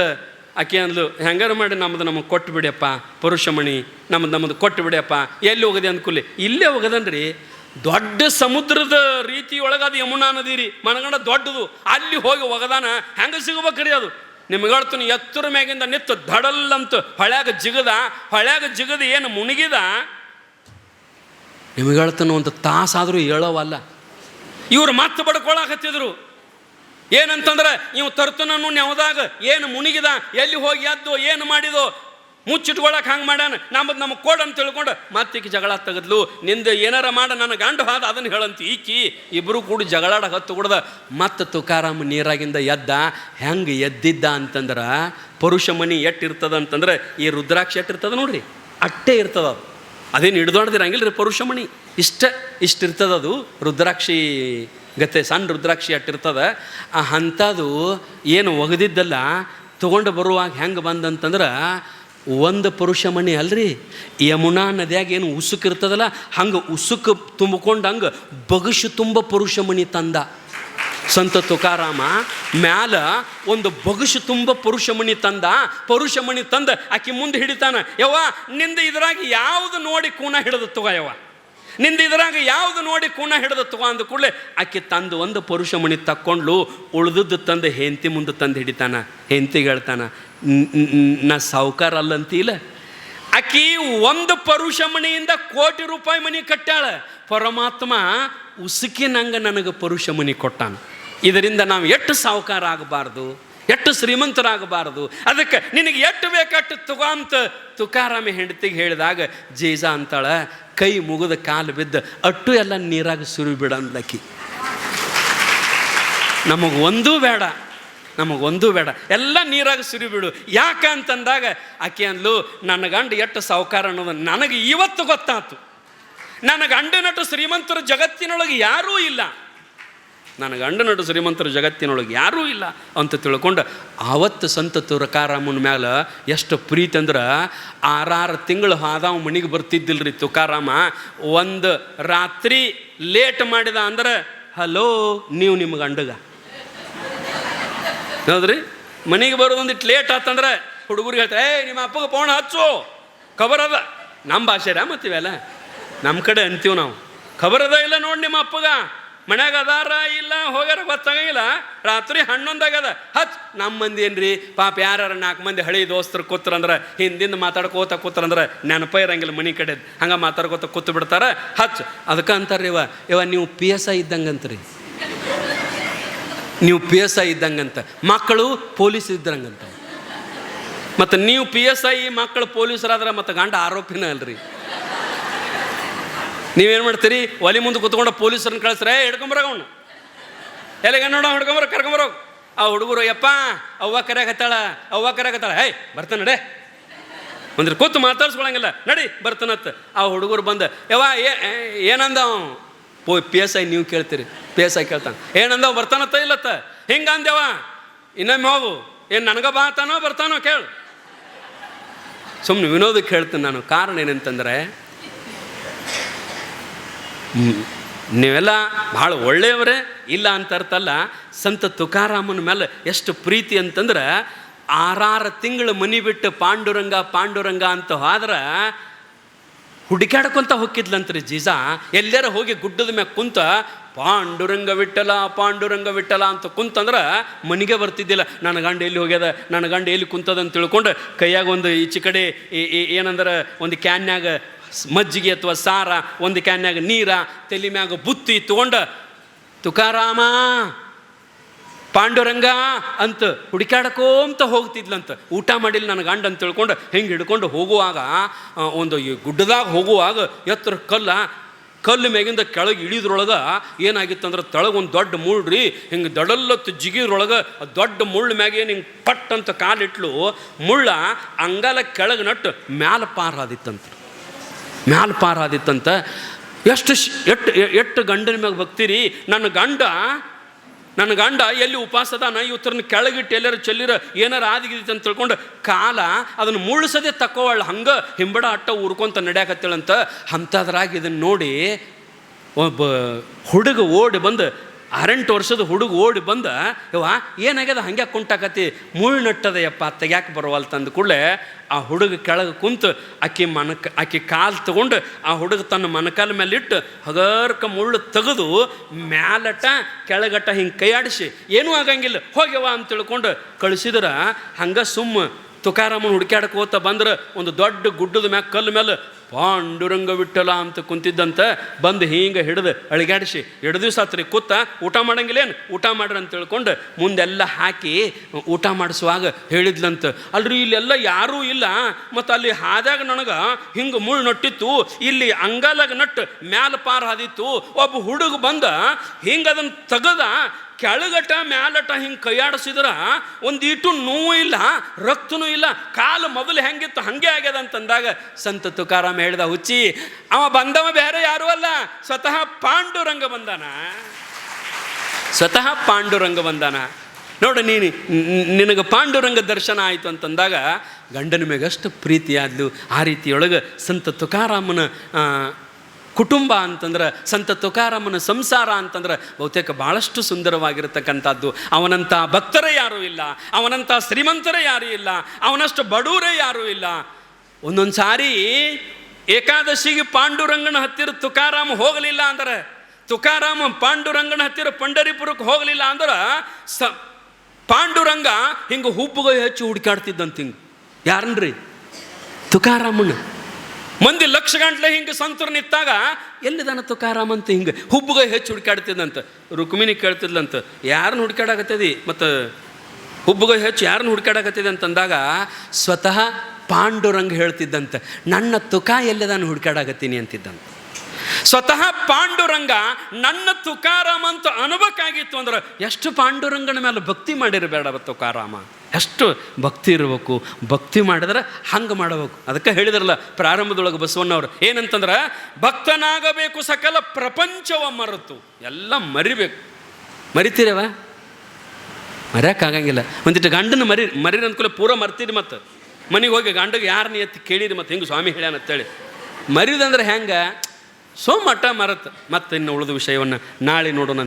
ಆಕೆ ಅಂದ್ಲು, ಹೆಂಗಾರು ಮಾಡಿ ನಮ್ಮದು ನಮಗೆ ಕೊಟ್ಟು ಬಿಡಿಯಪ್ಪ, ಪುರುಷಮಣಿ ನಮ್ಮದು ನಮ್ಮದು ಕೊಟ್ಟು ಬಿಡಿಯಪ್ಪ, ಎಲ್ಲಿ ಹೋಗದೆ ಅಂದ್ಕೂಲಿ ಇಲ್ಲೇ ಹೋಗದನ್ರಿ. ದೊಡ್ಡ ಸಮುದ್ರದ ರೀತಿ ಒಳಗೆ ಅದು ಯಮುನಾ ನದಿ ರೀ. ಮನಗಂಡ ದೊಡ್ಡದು. ಅಲ್ಲಿ ಹೋಗಿ ಒಗದಾನ. ಹೆಂಗೆ ಸಿಗಬೇಕ್ರಿ ಅದು? ನಿಮ್ಗೆ ಹೇಳ್ತೀನಿ ಎತ್ತರ ಮ್ಯಾಗಿಂದ ನಿತ್ತು ದಡಲ್ಲಂತ ಹೊಳ್ಯಾಗ ಜಿಗದ ಹೊಳ್ಯಾಗ ಜಿಗದ ಏನು ಮುಣಗಿದ? ನಿಮಗೆ ಒಂದು ತಾಸಾದರೂ ಹೇಳೋವಲ್ಲ. ಇವ್ರು ಮತ್ತೆ ಬಡ್ಕೊಳಕತ್ತಿದ್ರು. ಏನಂತಂದ್ರೆ ನೀವು ತರ್ತನನ್ನು ನೆವದಾಗ ಏನು ಮುಣಿಗಿದ, ಎಲ್ಲಿ ಹೋಗಿ ಎದ್ದು, ಏನು ಮಾಡಿದೋ ಮುಚ್ಚಿಟ್ಕೊಳಕ್ಕೆ ಹಂಗೆ ಮಾಡ್ಯಾನ? ನಮ್ಮದು ನಮ್ಮ ಕೋಡ್ ಅಂತ ತಿಳ್ಕೊಂಡು ಮತ್ತೀಕಿ ಜಗಳ ತೆಗೆದ್ಲು. ನಿಂದ ಏನಾರ ಮಾಡ, ನನ್ನ ಗಂಡು ಹಾದ ಅದನ್ನು ಹೇಳಂತ. ಈಕಿ ಇಬ್ಬರು ಕೂಡ ಜಗಳಾಡ ಹತ್ತು ಕುಡ್ದ, ಮತ್ತೆ ತುಕಾರಾಮ ನೀರಾಗಿಂದ ಎದ್ದ? ಹೆಂಗೆ ಎದ್ದಿದ್ದ? ಅಂತಂದ್ರೆ ಪರುಷ ಮನಿ ಎಟ್ಟಿರ್ತದ ಅಂತಂದ್ರೆ ಈ ರುದ್ರಾಕ್ಷಿ ಎಟ್ಟಿರ್ತದ ನೋಡ್ರಿ? ಅಟ್ಟೆ ಇರ್ತದ ಅದು. ಅದೇನು ಹಿಡ್ದೊಡ್ದಿರಂಗಿಲ್ಲ ರೀ ಪರುಷಮಣಿ ಇಷ್ಟ ಇಷ್ಟ ಇರ್ತದ ಅದು. ರುದ್ರಾಕ್ಷಿ ಗತೆ ಸಣ್ಣ ರುದ್ರಾಕ್ಷಿ ಅಟ್ಟಿರ್ತದ ಆ ಅಂಥದ್ದು ಏನು ಒಗದಿದ್ದಲ್ಲ, ತೊಗೊಂಡು ಬರುವಾಗ ಹೆಂಗೆ ಬಂದಂತಂದ್ರೆ ಒಂದು ಪುರುಷ ಮಣಿ ಅಲ್ರಿ? ಯಮುನಾ ನದಿಯಾಗ ಏನು ಉಸುಕ್ ಇರ್ತದಲ್ಲ, ಹಂಗೆ ಉಸುಕು ತುಂಬಿಕೊಂಡು ಹಂಗೆ ತುಂಬ ತುಂಬ ಪುರುಷಮಣಿ ತಂದ. ಸಂತ ತುಕಾರಾಮ, ಮ್ಯಾಲ ಒಂದು ಬಗುಶು ತುಂಬ ಪುರುಷಮಣಿ ತಂದ. ಪರುಷಮಣಿ ತಂದ, ಆಕಿ ಮುಂದೆ ಹಿಡಿತಾನ, ಯವ್ವ, ನಿಂದ ಇದ್ರಾಗ ಯಾವುದು ನೋಡಿ ಕೂನ ಹಿಡಿದು ತಗೋ ಯವ್ವ? ನಿಂದ ಇದ್ರಾಗ ಯಾವುದು ನೋಡಿ ಕುಣ ಹಿಡಿದು ತಗೋ ಅಂದ ಕೂಡಲೇ, ಆಕೆ ತಂದು ಒಂದು ಪರುಷಮಣಿ ತಕ್ಕೊಂಡ್ಲು, ಉಳಿದದ್ದು ತಂದು ಹೆಂತಿ ಮುಂದೆ ತಂದು ಹಿಡಿತಾನ ಹೆಂತಿ ಹೇಳ್ತಾನ, "ನ್- ಸಾವುಕಾರ ಅಲ್ಲಂತೀಲ ಆಕಿ ಒಂದು ಪರುಷಮಣಿಯಿಂದ ಕೋಟಿ ರೂಪಾಯಿ ಮನಿ ಕಟ್ಟಾಳ ಪರಮಾತ್ಮ ಉಸುಕಿನಂಗ ನನಗೆ ಪರುಷ ಮನಿ ಕೊಟ್ಟಾನ. ಇದರಿಂದ ನಾವು ಎಷ್ಟು ಸಾವುಕಾರ ಆಗಬಾರ್ದು, ಎಷ್ಟು ಶ್ರೀಮಂತರಾಗಬಾರದು. ಅದಕ್ಕೆ ನಿನಗೆ ಎಷ್ಟು ಬೇಕಟ್ಟು ತುಗಾಂತ ತುಕಾರಾಮ ಹೆಂಡತಿಗೆ ಹೇಳಿದಾಗ, ಜೇಜ ಅಂತಾಳ ಕೈ ಮುಗಿದ ಕಾಲು ಬಿದ್ದ ಅಟ್ಟು ಎಲ್ಲ ನೀರಾಗ ಸುರಿ ಬಿಡ ಅಂದ್ಲಕ್ಕಿ. ನಮಗೆ ಒಂದೂ ಬೇಡ ನಮಗೊಂದೂ ಬೇಡ. ಎಲ್ಲ ನೀರಾಗ ಸುರಿಬಿಡು ಯಾಕೆ ಅಂತಂದಾಗ ಆಕೆ ಅಂದ್ಲು, ನನ್ನ ಗಂಡ ಎಷ್ಟು ಸಾವುಕಾರ ಅನ್ನೋದು ನನಗೆ ಇವತ್ತು ಗೊತ್ತಾತು. ನನ್ನ ಗಂಡನಟ್ಟು ಶ್ರೀಮಂತರು ಜಗತ್ತಿನೊಳಗೆ ಯಾರೂ ಇಲ್ಲ. ನನ್ನ ನಡು ಶ್ರೀಮಂತರ ಜಗತ್ತಿನೊಳಗೆ ಯಾರೂ ಇಲ್ಲ ಅಂತ ತಿಳ್ಕೊಂಡು ಆವತ್ತು ಸಂತ ತುಕಾರಾಮನ ಮ್ಯಾಲ ಎಷ್ಟು ಪ್ರೀತಿ ಅಂದ್ರೆ ಆರಾರು ತಿಂಗಳು ಹಾದಾವ ಮನೆಗೆ ಬರ್ತಿದ್ದಿಲ್ರಿ ತುಕಾರಾಮ. ಒಂದು ರಾತ್ರಿ ಲೇಟ್ ಮಾಡಿದ ಅಂದ್ರೆ, ಹಲೋ, ನೀವು ನಿಮ್ಮ ಗಂಡಗ? ಹೌದ್ರಿ? ಮನೆಗೆ ಬರೋದೊಂದಿಟ್ಟು ಲೇಟ್ ಆತಂದ್ರೆ ಹುಡುಗರು ಹೇಳ್ತಾರೆ ಏ ನಿಮ್ಮ ಅಪ್ಪಗೆ ಫೋನ್ ಹಚ್ಚು. ಖಬರ್ ಅದ. ನಮ್ಮ ಭಾಷೆ ಮತ್ತಿವೆಲ್ಲ ನಮ್ಮ ಕಡೆ ಅಂತೀವಿ ನಾವು. ಖಬರ್ ಅದ ಇಲ್ಲ ನೋಡಿ ನಿಮ್ಮ ಅಪ್ಪಗ? ಮನ್ಯಾಗ ಅದಾರ ಇಲ್ಲ, ಹೋಗ್ಯಾರ ಗೊತ್ತಾಗಂಗಿಲ್ಲ. ರಾತ್ರಿ ಹನ್ನೊಂದಾಗದ ಹಚ್ ನಮ್ಮ ಮಂದಿ ಏನ್ರಿ? ಪಾಪ ಯಾರು ನಾಲ್ಕು ಮಂದಿ ಹಳಿ ದೋಸ್ತರು ಕೂತ್ರಂದ್ರೆ, ಹಿಂದಿಂದ ಮಾತಾಡ್ಕೋತ ಕೂತ್ರಂದ್ರೆ ನೆನಪ ಇರಂಗಿಲ್ಲ ಮನೆ ಕಡೆದು ಹಂಗೆ ಮಾತಾಡ್ಕೋತ ಕೂತು ಬಿಡ್ತಾರೆ. ಹಚ್, ಅದಕ್ಕೆ ಅಂತಾರೆ ಇವ. ಇವ ನೀವು ಪಿ ಎಸ್ ಐ ಇದ್ದಂಗಂತ್ರಿ. ನೀವು ಪಿ ಎಸ್ ಐ ಇದ್ದಂಗಂತ. ಮಕ್ಕಳು ಪೊಲೀಸ್ ಇದ್ದಂಗಂತ ಮತ್ತು ನೀವು ಪಿ ಎಸ್ ಐ ಮಕ್ಕಳು ಪೊಲೀಸರಾದ್ರೆ ಮತ್ತು ಗಂಡ ಆರೋಪಿನ ಅಲ್ರಿ. ನೀವೇನು ಮಾಡ್ತೀರಿ? ಒಲಿ ಮುಂದೆ ಕುತ್ಕೊಂಡು ಪೊಲೀಸರನ್ನ ಕಳಿಸ್ರೆ ಹಿಡ್ಕೊಂಬರೋ ಅವನು. ಎಲ್ಲಿಗೆ ನೋಡ ಹಿಡ್ಕೊಂಬರ ಕರ್ಕೊಂಬರೋ ಆ ಹುಡುಗರು, ಯಪ್ಪ, ಅವ್ವ ಕರೆಯಾಗತ್ತಾಳ ಅವ್ವ ಕರೆಯಾಗತ್ತಾಳ ಹೇ, ಬರ್ತಾನೆ, ನಡೆ. ಅಂದ್ರೆ ಕೂತು ಮಾತಾಡ್ಸ್ಕೊಳಂಗಿಲ್ಲ. ನಡಿ ಬರ್ತಾನತ್ತ ಆ ಹುಡುಗರು ಬಂದ, ಯವ್ವ ಏನಂದ ಪೋ, ಪಿ ಎಸ್ ಐ ನೀವು ಕೇಳ್ತೀರಿ, ಪಿ ಎಸ್ ಐ ಕೇಳ್ತಾನೆ. ಏನಂದ ಬರ್ತಾನತ್ತ ಇಲ್ಲತ್ತ? ಹಿಂಗ ಅಂದೆವ ಇನ್ನೊಮ್ಮೆ ಹೋಗು ಏನು ನನಗ ಬಾತಾನೋ ಬರ್ತಾನೋ ಕೇಳು. ಸುಮ್ಮನೆ ವಿನೋದಕ್ಕೆ ಹೇಳ್ತೀನಿ ನಾನು. ಕಾರಣ ಏನಂತಂದರೆ. ನೀವೆಲ್ಲ ಭಾಳ ಒಳ್ಳೆಯವರೇ. ಇಲ್ಲ ಅಂತ ಅರ್ಥಲ್ಲ, ಸಂತ ತುಕಾರಾಮನ ಮೇಲೆ ಎಷ್ಟು ಪ್ರೀತಿ ಅಂತಂದ್ರೆ, ಆರಾರು ತಿಂಗಳು ಮನಿ ಬಿಟ್ಟು ಪಾಂಡುರಂಗ ಪಾಂಡುರಂಗ ಅಂತ ಹೋದ್ರೆ, ಹುಡುಕ್ಯಾಡ್ಕೊಂತ ಹೋಗಿದ್ಲಂತ್ರಿ ಜೀಜಾ. ಎಲ್ಲಾರ ಹೋಗಿ ಗುಡ್ಡದ ಮ್ಯಾಗ ಕುಂತ, ಪಾಂಡುರಂಗ ವಿಠಲ ಪಾಂಡುರಂಗ ವಿಠಲ ಅಂತ ಕುಂತಂದ್ರೆ ಮನೆಗೆ ಬರ್ತಿದ್ದಿಲ್ಲ. ನನ್ನ ಗಂಡ ಎಲ್ಲಿ ಹೋಗ್ಯದ, ನನ್ನ ಗಂಡ ಎಲ್ಲಿ ಕುಂತದ ಅಂತ ತಿಳ್ಕೊಂಡು ಕೈಯಾಗ ಒಂದು ಈಚೆ ಕಡೆ ಏನಂದ್ರೆ, ಒಂದು ಕ್ಯಾನ್ಯಾಗ ಮಜ್ಜಿಗೆ ಅಥವಾ ಸಾರ, ಒಂದು ಕ್ಯಾನ್ಯಾಗ ನೀರ, ತಲೆ ಮ್ಯಾಗ ಬುತ್ತಿ ತಗೊಂಡ ತುಕಾರಾಮ, ಪಾಂಡುರಂಗ ಅಂತ ಹುಡುಕ್ಯಾಡ್ಕೋಂತ ಹೋಗ್ತಿದ್ಲಂತ. ಊಟ ಮಾಡಿಲ್ಲ ನನ್ನ ಗಂಡ ಅಂತ ತಿಳ್ಕೊಂಡು ಹಿಂಗೆ ಹಿಡ್ಕೊಂಡು ಹೋಗುವಾಗ ಒಂದು ಈ ಗುಡ್ಡದಾಗ ಹೋಗುವಾಗ ಎತ್ತರ ಕಲ್ಲ, ಕಲ್ಲು ಮ್ಯಾಗಿಂದ ಕೆಳಗೆ ಇಳಿದ್ರೊಳಗೆ ಏನಾಗಿತ್ತಂದ್ರೆ ತೆಳಗೆ ಒಂದು ದೊಡ್ಡ ಮುಳ್ಳ್ರಿ ಹಿಂಗೆ ದಡಲ್ಲತ್ತು ಜಿಗಿದ್ರೊಳಗೆ ದೊಡ್ಡ ಮುಳ್ಳು ಮ್ಯಾಗೆ ಹಿಂಗೆ ಪಟ್ ಅಂತ ಕಾಲಿಟ್ಲು, ಮುಳ್ಳ ಅಂಗಲ ಕೆಳಗೆ ನಟ್ಟು ಮ್ಯಾಲ ಪಾರಾದಿತ್ತಂತ. ಮ್ಯಾಲ ಪಾರಾದಿತ್ತಂತ. ಎಷ್ಟು ಎಟ್ಟು ಎಷ್ಟು ಗಂಡನ ಮ್ಯಾಗ ಬಗ್ತೀರಿ? ನನ್ನ ಗಂಡ ನನ್ನ ಗಂಡ ಎಲ್ಲಿ ಉಪವಾಸದಾನ ಇವತ್ತರನ್ನ ಕೆಳಗಿಟ್ಟು ಎಲ್ಲರ ಚೆಲ್ಲಿರ ಏನಾರ ಆದಿಗಿತ್ತು ಅಂತ ತಿಳ್ಕೊಂಡು ಕಾಲ ಅದನ್ನು ಮುಳ್ಸದೆ ತಕೋವಳ ಹಂಗೆ ಹಿಂಬಡ ಅಟ್ಟ ಉರ್ಕೊಂತ ನಡ್ಯಾಕತ್ತೇಳಂತ. ಅಂಥದ್ರಾಗ ಇದನ್ನು ನೋಡಿ ಒಬ್ಬ ಹುಡುಗ ಓಡಿ ಬಂದು ಆರೆಂಟು ವರ್ಷದ ಹುಡುಗ ಓಡಿ ಬಂದ, ಯವ್ವ, ಏನಾಗ್ಯದ ಹಂಗೆ ಕುಂಟಾಕತಿ ಮುಳ್ಳು ನಟ್ಟದಯಪ್ಪ ತೆಗ್ಯಾಕೆ ಬರುವಲ್ ತಂದ ಕೂಡಲೇ ಆ ಹುಡುಗ ಕೆಳಗೆ ಕುಂತು ಆಕಿ ಮನಕ ಆಕಿ ಕಾಲು ತಗೊಂಡು ಆ ಹುಡುಗ ತನ್ನ ಮನಕಾಲ ಮೇಲೆ ಇಟ್ಟು ಹಗರ್ಕ ಮುಳ್ಳು ತೆಗೆದು ಮ್ಯಾಲಟ ಕೆಳಗಟ್ಟ ಹಿಂಗೆ ಕೈಯಾಡಿಸಿ, ಏನೂ ಆಗಂಗಿಲ್ಲ ಹೋಗ್ಯವ ಅಂತ ತಿಳ್ಕೊಂಡು ಕಳಿಸಿದ್ರೆ, ಹಂಗೆ ಸುಮ್ಮ ತುಕಾರಾಮನ ಹುಡುಕ್ಯಾಡಕೋತ ಬಂದ್ರೆ ಒಂದು ದೊಡ್ಡ ಗುಡ್ಡದ ಮ್ಯಾಗ ಕಲ್ಲು ಮೇಲೆ ಪಾಂಡುರಂಗ ವಿಠಲ ಅಂತ ಕುಂತಿದ್ದಂತ ಬಂದು ಹಿಂಗೆ ಹಿಡಿದು ಅಳಿಗಾಡಿಸಿ ಎರಡು ದಿವಸ ಆತ್ರಿ ಕೂತ ಊಟ ಮಾಡಂಗಿಲ್ಲೇನು ಊಟ ಮಾಡ್ರಿ ಅಂತ ತಿಳ್ಕೊಂಡು ಮುಂದೆಲ್ಲ ಹಾಕಿ ಊಟ ಮಾಡಿಸುವಾಗ ಹೇಳಿದ್ಲಂತ. ಅಲ್ರಿ, ಇಲ್ಲೆಲ್ಲ ಯಾರೂ ಇಲ್ಲ. ಮತ್ತು ಅಲ್ಲಿ ಹಾದಾಗ ನನಗೆ ಹಿಂಗೆ ಮುಳ್ಳು ನಟ್ಟಿತ್ತು. ಇಲ್ಲಿ ಅಂಗಾಲಾಗ ನಟ್ಟು ಮ್ಯಾಲ ಪಾರ ಹಾದಿತ್ತು. ಒಬ್ಬ ಹುಡುಗ ಬಂದ ಹಿಂಗೆ ಅದನ್ನು ತೆಗದ ಕೆಳಗಟ ಮ್ಯಾಲಟ ಹಿಂಗೆ ಕೈಯಾಡಿಸಿದ್ರ ಒಂದು ಇಟು ನೋವು ಇಲ್ಲ, ರಕ್ತನೂ ಇಲ್ಲ, ಕಾಲು ಮೊದಲು ಹೆಂಗಿತ್ತು ಹಂಗೆ ಆಗ್ಯದ ಅಂತಂದಾಗ ಸಂತ ತುಕಾರಾಮ ಹೇಳ್ದ, ಹುಚ್ಚಿ, ಅವ ಬಂದವ ಬೇರೆ ಯಾರೂ ಅಲ್ಲ, ಸ್ವತಃ ಪಾಂಡುರಂಗ ಬಂದಾನ. ಸ್ವತಃ ಪಾಂಡುರಂಗ ಬಂದಾನ. ನೋಡು ನೀನು ನಿನಗೆ ಪಾಂಡುರಂಗ ದರ್ಶನ ಆಯಿತು ಅಂತಂದಾಗ ಗಂಡನ ಮೇಗಷ್ಟು ಪ್ರೀತಿಯಾದ್ಲು ಆ ರೀತಿಯೊಳಗೆ ಸಂತ ತುಕಾರಾಮನ ಕುಟುಂಬ ಅಂತಂದ್ರೆ ಸಂತ ತುಕಾರಾಮನ ಸಂಸಾರ ಅಂತಂದ್ರೆ ಬಹುತೇಕ ಭಾಳಷ್ಟು ಸುಂದರವಾಗಿರತಕ್ಕಂಥದ್ದು. ಅವನಂಥ ಭಕ್ತರೇ ಯಾರೂ ಇಲ್ಲ, ಅವನಂಥ ಶ್ರೀಮಂತರೇ ಯಾರೂ ಇಲ್ಲ, ಅವನಷ್ಟು ಬಡವರೇ ಯಾರೂ ಇಲ್ಲ. ಒಂದೊಂದು ಸಾರಿ ಏಕಾದಶಿಗೆ ಪಾಂಡುರಂಗನ ಹತ್ತಿರ ತುಕಾರಾಮ ಹೋಗಲಿಲ್ಲ ಅಂದ್ರೆ, ತುಕಾರಾಮ ಪಾಂಡುರಂಗನ ಹತ್ತಿರ ಪಂಡರಿಪುರಕ್ಕೆ ಹೋಗಲಿಲ್ಲ ಅಂದ್ರೆ ಸ ಪಾಂಡುರಂಗ ಹಿಂಗೆ ಹುಬ್ಬುಗೈ ಹಚ್ಚಿ ಹುಡುಕಾಡ್ತಿದ್ದಂತ ಹಿಂಗೆ ಯಾರನ್ರಿ? ತುಕಾರಾಮಣ್ಣ ಮಂದಿ ಲಕ್ಷ ಗಂಟ್ಲೆ ಹಿಂಗೆ ಸಂತರು ನಿಂತಾಗ ಎಲ್ಲಿದಾನ ತುಕಾರಾಮ್ ಅಂತ ಹಿಂಗೆ ಹುಬ್ಬುಗೈ ಹೆಚ್ಚು ಹುಡುಕಾಡ್ತಿದ್ದಂತ ರುಕ್ಮಿಣಿ ಕೇಳ್ತಿದ್ಲಂತ ಯಾರನ್ನ ಹುಡುಕಾಡಕತ್ತದಿ? ಮತ್ತು ಹುಬ್ಬುಗೈ ಹೆಚ್ಚು ಯಾರನ್ನ ಹುಡುಕಾಡಕತ್ತಿದೆ ಅಂತಂದಾಗ, ಸ್ವತಃ ಪಾಂಡುರಂಗ ಹೇಳ್ತಿದ್ದಂತೆ, ನನ್ನ ತುಕ ಎಲ್ಲಿದಾನ ಹುಡುಕಾಡಕತ್ತೀನಿ? ಅಂತಿದ್ದಂತ. ಸ್ವತಃ ಪಾಂಡುರಂಗ, ನನ್ನ ತುಕಾರಾಮ ಅಂತ ಅನುಭವಕ್ಕಾಗಿತ್ತು ಅಂದ್ರೆ, ಎಷ್ಟು ಪಾಂಡುರಂಗನ ಮೇಲೆ ಭಕ್ತಿ ಮಾಡಿರಬೇಡ ತುಕಾರಾಮ. ಎಷ್ಟು ಭಕ್ತಿ ಇರಬೇಕು. ಭಕ್ತಿ ಮಾಡಿದ್ರೆ ಹಂಗೆ ಮಾಡಬೇಕು. ಅದಕ್ಕೆ ಹೇಳಿದ್ರಲ್ಲ, ಪ್ರಾರಂಭದೊಳಗೆ ಬಸವಣ್ಣವ್ರು ಏನಂತಂದ್ರೆ, ಭಕ್ತನಾಗಬೇಕು ಸಕಲ ಪ್ರಪಂಚವ ಮರೆತು. ಎಲ್ಲ ಮರಿಬೇಕು. ಮರಿತೀರವ? ಮರ್ಯಾಕಾಗಂಗಿಲ್ಲ ಒಂದಿಟ್ಟು ಗಂಡನ ಮರಿ, ಮರಿರ ಅಂದ್ಕೂಲೆ ಪೂರ ಮರ್ತೀರಿ ಮತ್ತು. ಮನೆಗೆ ಹೋಗಿ ಗಂಡಗೆ ಯಾರನ್ನ ಎತ್ತಿ ಕೇಳಿರಿ ಮತ್ತು, ಹೆಂಗೆ ಸ್ವಾಮಿ ಹೇಳ್ಯಾನ ಅಂತೇಳಿ. ಮರಿದಂದ್ರೆ ಹೆಂಗೆ? ಸೋ ಮಠ ಮರತ್. ಮತ್ತೆ ಇನ್ನು ಉಳಿದ ವಿಷಯವನ್ನು ನಾಳೆ ನೋಡೋಣ.